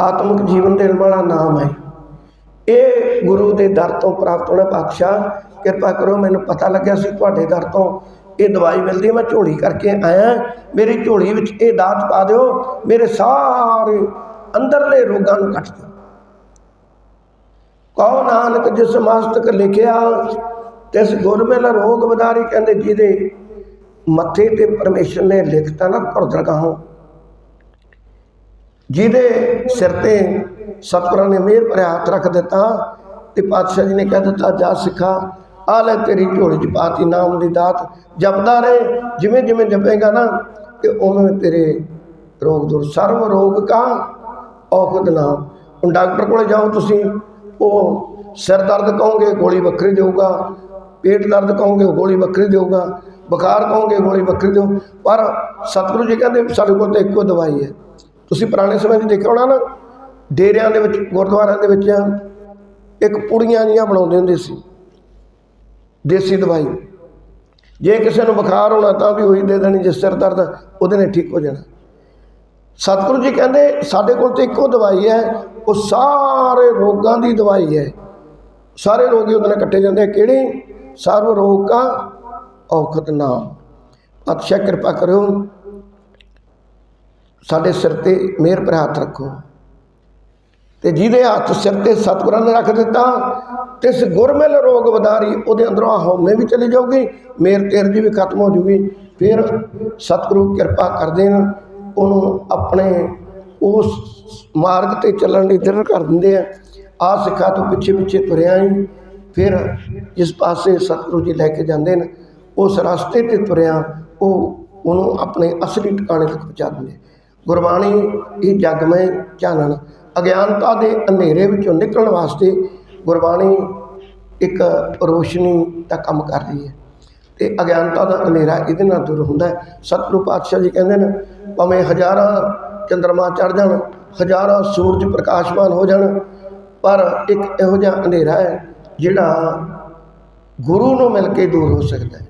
Speaker 1: ਆਤਮਿਕ ਜੀਵਨ ਦੇਣ ਵਾਲਾ ਨਾਮ ਹੈ। ਇਹ ਗੁਰੂ ਦੇ ਦਰ ਤੋਂ ਪ੍ਰਾਪਤ ਹੋਣਾ ਪਾਤਸ਼ਾਹ, ਕਿਰਪਾ ਕਰੋ, ਮੈਨੂੰ ਪਤਾ ਲੱਗਿਆ ਸੀ ਤੁਹਾਡੇ ਦਰ ਤੋਂ ਇਹ ਦਵਾਈ ਮਿਲਦੀ ਮੈਂ ਝੋਲੀ ਕਰਕੇ ਆਇਆ। ਮੇਰੀ ਝੋਲੀ ਵਿੱਚ ਇਹ ਦਾਤ ਪਾ ਦਿਓ, ਮੇਰੇ ਸਾਰੇ ਅੰਦਰਲੇ ਰੋਗਾਂ ਨੂੰ ਕੱਟ ਦਿਓ। ਕਹੋ ਨਾਨਕ, ਜਿਸ ਮਸਤਕ ਲਿਖਿਆ, ਤਿਸ ਗੁਰਮਿਲ ਰੋਗ ਬਦਾਰੀ ਕਹਿੰਦੇ, ਜਿਹਦੇ ਮੱਥੇ ਤੇ ਪਰਮੇਸ਼ਰ ਨੇ ਲਿਖਤਾ ਨਾ ਧੁਰਦਰਗਾਹੋਂ ਜਿਹਦੇ ਸਿਰ ਤੇ ਸਤਿਗੁਰਾਂ ਨੇ ਮਿਹਰ ਭਰਿਆ ਹੱਥ ਰੱਖ ਦਿੱਤਾ ਤੇ ਪਾਤਸ਼ਾਹ ਜੀ ਨੇ ਕਹਿ ਦਿੱਤਾ, ਜਾ ਸਿੱਖਾ, ਆ ਲੈ ਤੇਰੀ ਝੋਲੀ ਚ ਪਾਤੀ ਨਾਮ ਦੀ ਦਾਤ। ਜਪਦਾ ਰਹੇ, ਜਿਵੇਂ ਜਿਵੇਂ ਜਪੇਗਾ ਨਾ, ਤੇ ਉਵੇਂ ਤੇਰੇ ਰੋਗ ਦੂਰ। ਸਰਵ ਰੋਗ ਕਾ ਔਖਦ ਨਾ ਹੁਣ ਡਾਕਟਰ ਕੋਲੇ ਜਾਓ ਤੁਸੀਂ, ਉਹ ਸਿਰ ਦਰਦ ਕਹੋਗੇ, ਗੋਲੀ ਵੱਖਰੀ ਦੇਊਗਾ, ਪੇਟ ਦਰਦ ਕਹੋਗੇ, ਉਹ ਗੋਲੀ ਵੱਖਰੀ ਦੇਊਗਾ। ਬੁਖਾਰ ਕਹੋਗੇ, ਗੋਲੀ ਵੱਖਰੀ ਦਿਓ। ਪਰ ਸਤਿਗੁਰੂ ਜੀ ਕਹਿੰਦੇ, ਸਾਡੇ ਕੋਲ ਤਾਂ ਇੱਕੋ ਦਵਾਈ ਹੈ। ਤੁਸੀਂ ਪੁਰਾਣੇ ਸਮੇਂ 'ਚ ਦੇਖਿਆ ਹੋਣਾ ਨਾ, ਡੇਰਿਆਂ ਦੇ ਵਿੱਚ, ਗੁਰਦੁਆਰਿਆਂ ਦੇ ਵਿੱਚ ਇੱਕ ਪੁੜੀਆਂ ਜੀਆਂ ਬਣਾਉਂਦੇ ਹੁੰਦੇ ਸੀ। ਦੇਸੀ ਦਵਾਈ। ਜੇ ਕਿਸੇ ਨੂੰ ਬੁਖਾਰ ਹੋਣਾ ਤਾਂ ਵੀ ਉਹੀ ਦੇ ਦੇਣੀ, ਜੇ ਸਿਰ ਦਰਦ ਉਹਦੇ ਨੇ ਠੀਕ ਹੋ ਜਾਣਾ। ਸਤਿਗੁਰੂ ਜੀ ਕਹਿੰਦੇ, ਸਾਡੇ ਕੋਲ ਤੇ ਇੱਕੋ ਦਵਾਈ ਹੈ, ਉਹ ਸਾਰੇ ਰੋਗਾਂ ਦੀ ਦਵਾਈ ਹੈ। ਸਾਰੇ ਰੋਗੀ ਉਹਦੇ ਨਾਲ ਕੱਟੇ ਜਾਂਦੇ ਆ। ਕਿਹੜੀ? ਸਰਵ ਰੋਗ ਕਾ ਔਖਤ ਨਾਮ ਪਾਤਸ਼ਾਹ ਕਿਰਪਾ ਕਰਿਓ, ਸਾਡੇ ਸਿਰ ਤੇ ਮਿਹਰ ਪਰ ਹੱਥ ਰੱਖੋ। ਤੇ ਜਿਹਦੇ ਹੱਥ ਸਿਰ ਤੇ ਸਤਿਗੁਰਾਂ ਨੇ ਰੱਖ ਦਿੱਤਾ, ਤਿਸ ਗੁਰਮਿਲ ਰੋਗ ਵਧਾਰੀ ਉਹਦੇ ਅੰਦਰੋਂ ਆਹ ਹਉਮੈ ਵੀ ਚਲੀ ਜਾਊਗੀ ਮੇਰ ਤੇਰ ਜੀ ਵੀ ਖਤਮ ਹੋ ਜੂਗੀ ਫਿਰ ਸਤਿਗੁਰੂ ਕਿਰਪਾ ਕਰ ਦੇਣ, ਉਹਨੂੰ ਆਪਣੇ ਉਸ ਮਾਰਗ ਤੇ ਚੱਲਣ ਲਈ ਦ੍ਰਿੜ ਕਰ ਦਿੰਦੇ ਆ। ਆ ਸਿੱਖਾ ਤੋਂ ਪਿੱਛੇ ਪਿੱਛੇ ਤੁਰਿਆ ਹੀ ਫਿਰ ਜਿਸ ਪਾਸੇ ਸਤਿਗੁਰੂ ਜੀ ਲੈ ਕੇ ਜਾਂਦੇ ਨੇ ਉਸ ਰਸਤੇ ਤੇ ਤੁਰਿਆ, ਉਹ ਉਹਨੂੰ ਆਪਣੇ ਅਸਲੀ ਟਿਕਾਣੇ ਤੱਕ ਪਹੁੰਚਾ ਦਿੰਦੇ। ਗੁਰਬਾਣੀ ਇਹ ਜਗ ਮੈਂ ਚਾਨਣ, ਅਗਿਆਨਤਾ ਦੇ ਹਨੇਰੇ ਵਿੱਚੋਂ ਨਿਕਲਣ ਵਾਸਤੇ ਗੁਰਬਾਣੀ ਇੱਕ ਰੋਸ਼ਨੀ ਦਾ ਕੰਮ ਕਰ ਰਹੀ ਹੈ। ਤੇ ਅਗਿਆਨਤਾ ਦਾ ਹਨੇਰਾ ਇਹਦੇ ਨਾਲ ਦੂਰ ਹੁੰਦਾ ਸਤਿਗੁਰੂ ਪਾਤਸ਼ਾਹ ਜੀ ਕਹਿੰਦੇ ਨੇ, ਭਾਵੇਂ ਹਜ਼ਾਰਾਂ ਚੰਦਰਮਾ ਚੜ ਜਾਣ, ਹਜ਼ਾਰਾਂ ਸੂਰਜ ਪ੍ਰਕਾਸ਼ਮਾਨ ਹੋ ਜਾਣ, ਪਰ ਇੱਕ ਇਹੋ ਜਿਹਾ ਹਨੇਰਾ ਹੈ ਜਿਹੜਾ ਗੁਰੂ ਨੂੰ ਮਿਲ ਕੇ ਦੂਰ ਹੋ ਸਕਦਾ ਹੈ।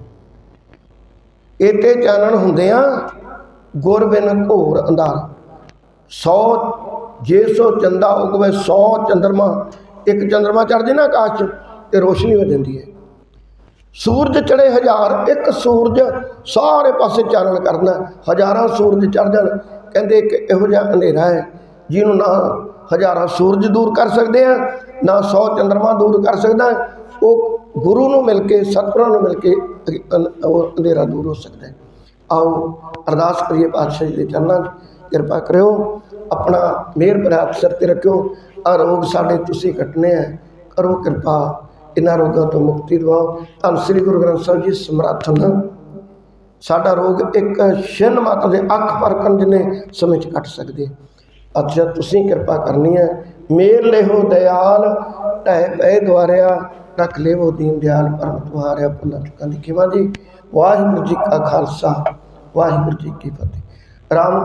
Speaker 1: ਇਤੇ ਚਾਨਣ ਹੁੰਦੇ ਆ ਗੁਰ ਬਿਨ ਘੋਰ ਅੰਧਾਰ। ਸੌ, ਜੇ ਸੌ ਚੰਦਾ ਉਗਵੇ, ਸੌ ਚੰਦਰਮਾ, ਇੱਕ ਚੰਦਰਮਾ ਚੜ ਜੇ ਨਾ ਆਕਾਸ਼ 'ਚ, ਤੇ ਰੋਸ਼ਨੀ ਹੋ ਜਾਂਦੀ ਹੈ। ਸੂਰਜ ਚੜੇ ਹਜ਼ਾਰ, ਇੱਕ ਸੂਰਜ ਸਾਰੇ ਪਾਸੇ ਚਾਨਣ ਕਰਦਾ ਹਜ਼ਾਰਾਂ ਸੂਰਜ ਚੜ ਜਾਣ, ਕਹਿੰਦੇ ਇੱਕ ਇਹੋ ਜਿਹਾ ਹਨੇਰਾ ਹੈ, ਜਿਹਨੂੰ ਨਾ ਹਜ਼ਾਰਾਂ ਸੂਰਜ ਦੂਰ ਕਰ ਸਕਦੇ ਆ, ਨਾ 100 ਚੰਦਰਮਾ ਦੂਰ ਕਰ ਸਕਦਾ ਉਹ ਗੁਰੂ ਨੂੰ ਮਿਲ ਕੇ, ਸਤਿਗੁਰਾਂ ਨੂੰ ਮਿਲ ਕੇ ਉਹ ਅੰਧੇਰਾ ਦੂਰ ਹੋ ਸਕਦਾ ਹੈ। ਆਓ ਅਰਦਾਸ ਕਰੀਏ ਪਾਤਸ਼ਾਹ ਜੀ ਦੇ ਚਰਨਾਂ 'ਚ। ਕਿਰਪਾ ਕਰਿਓ, ਆਪਣਾ ਮਿਹਰ ਭਰਾ ਸਿਰ ਤੇ ਰੱਖਿਓ। ਆ ਰੋਗ ਸਾਡੇ ਤੁਸੀਂ ਕੱਟਨੇ ਆ। ਕਰੋ ਕਿਰਪਾ, ਇਹਨਾਂ ਰੋਗਾਂ ਤੋਂ ਮੁਕਤੀ ਦਿਵਾਓ। ਧੰਨ ਸ੍ਰੀ ਗੁਰੂ ਗ੍ਰੰਥ ਸਾਹਿਬ ਜੀ ਸਮਰੱਥ ਸਾਡਾ ਰੋਗ ਇੱਕ ਛਿਨ ਮਤ ਦੇ ਅੱਖ ਪਰਕਣ ਜਿੰਨੇ ਸਮੇਂ 'ਚ ਕੱਟ ਸਕਦੇ। ਅੱਛਾ ਤੁਸੀਂ ਕਿਰਪਾ ਕਰਨੀ ਹੈ ਮੇਰ ਲਿਹੋ ਦਿਆਲ ਢਹਿ ਪੈ ਦੁਆਰਿਆ। ਰੱਖ ਲੇਵੋ ਦੀਨ ਦਿਆਲ ਪਰਮ ਤੁਹਾਰਿਆ ਪੁੰਨਾ ਚੁਕਾਂ ਦੀ ਖਿਮਾ ਜੀ ਵਾਹਿਗੁਰੂ ਜੀ ਕਾ ਖਾਲਸਾ, ਵਾਹਿਗੁਰੂ ਜੀ ਕੀ ਫਤਿਹ। ਰਾਮ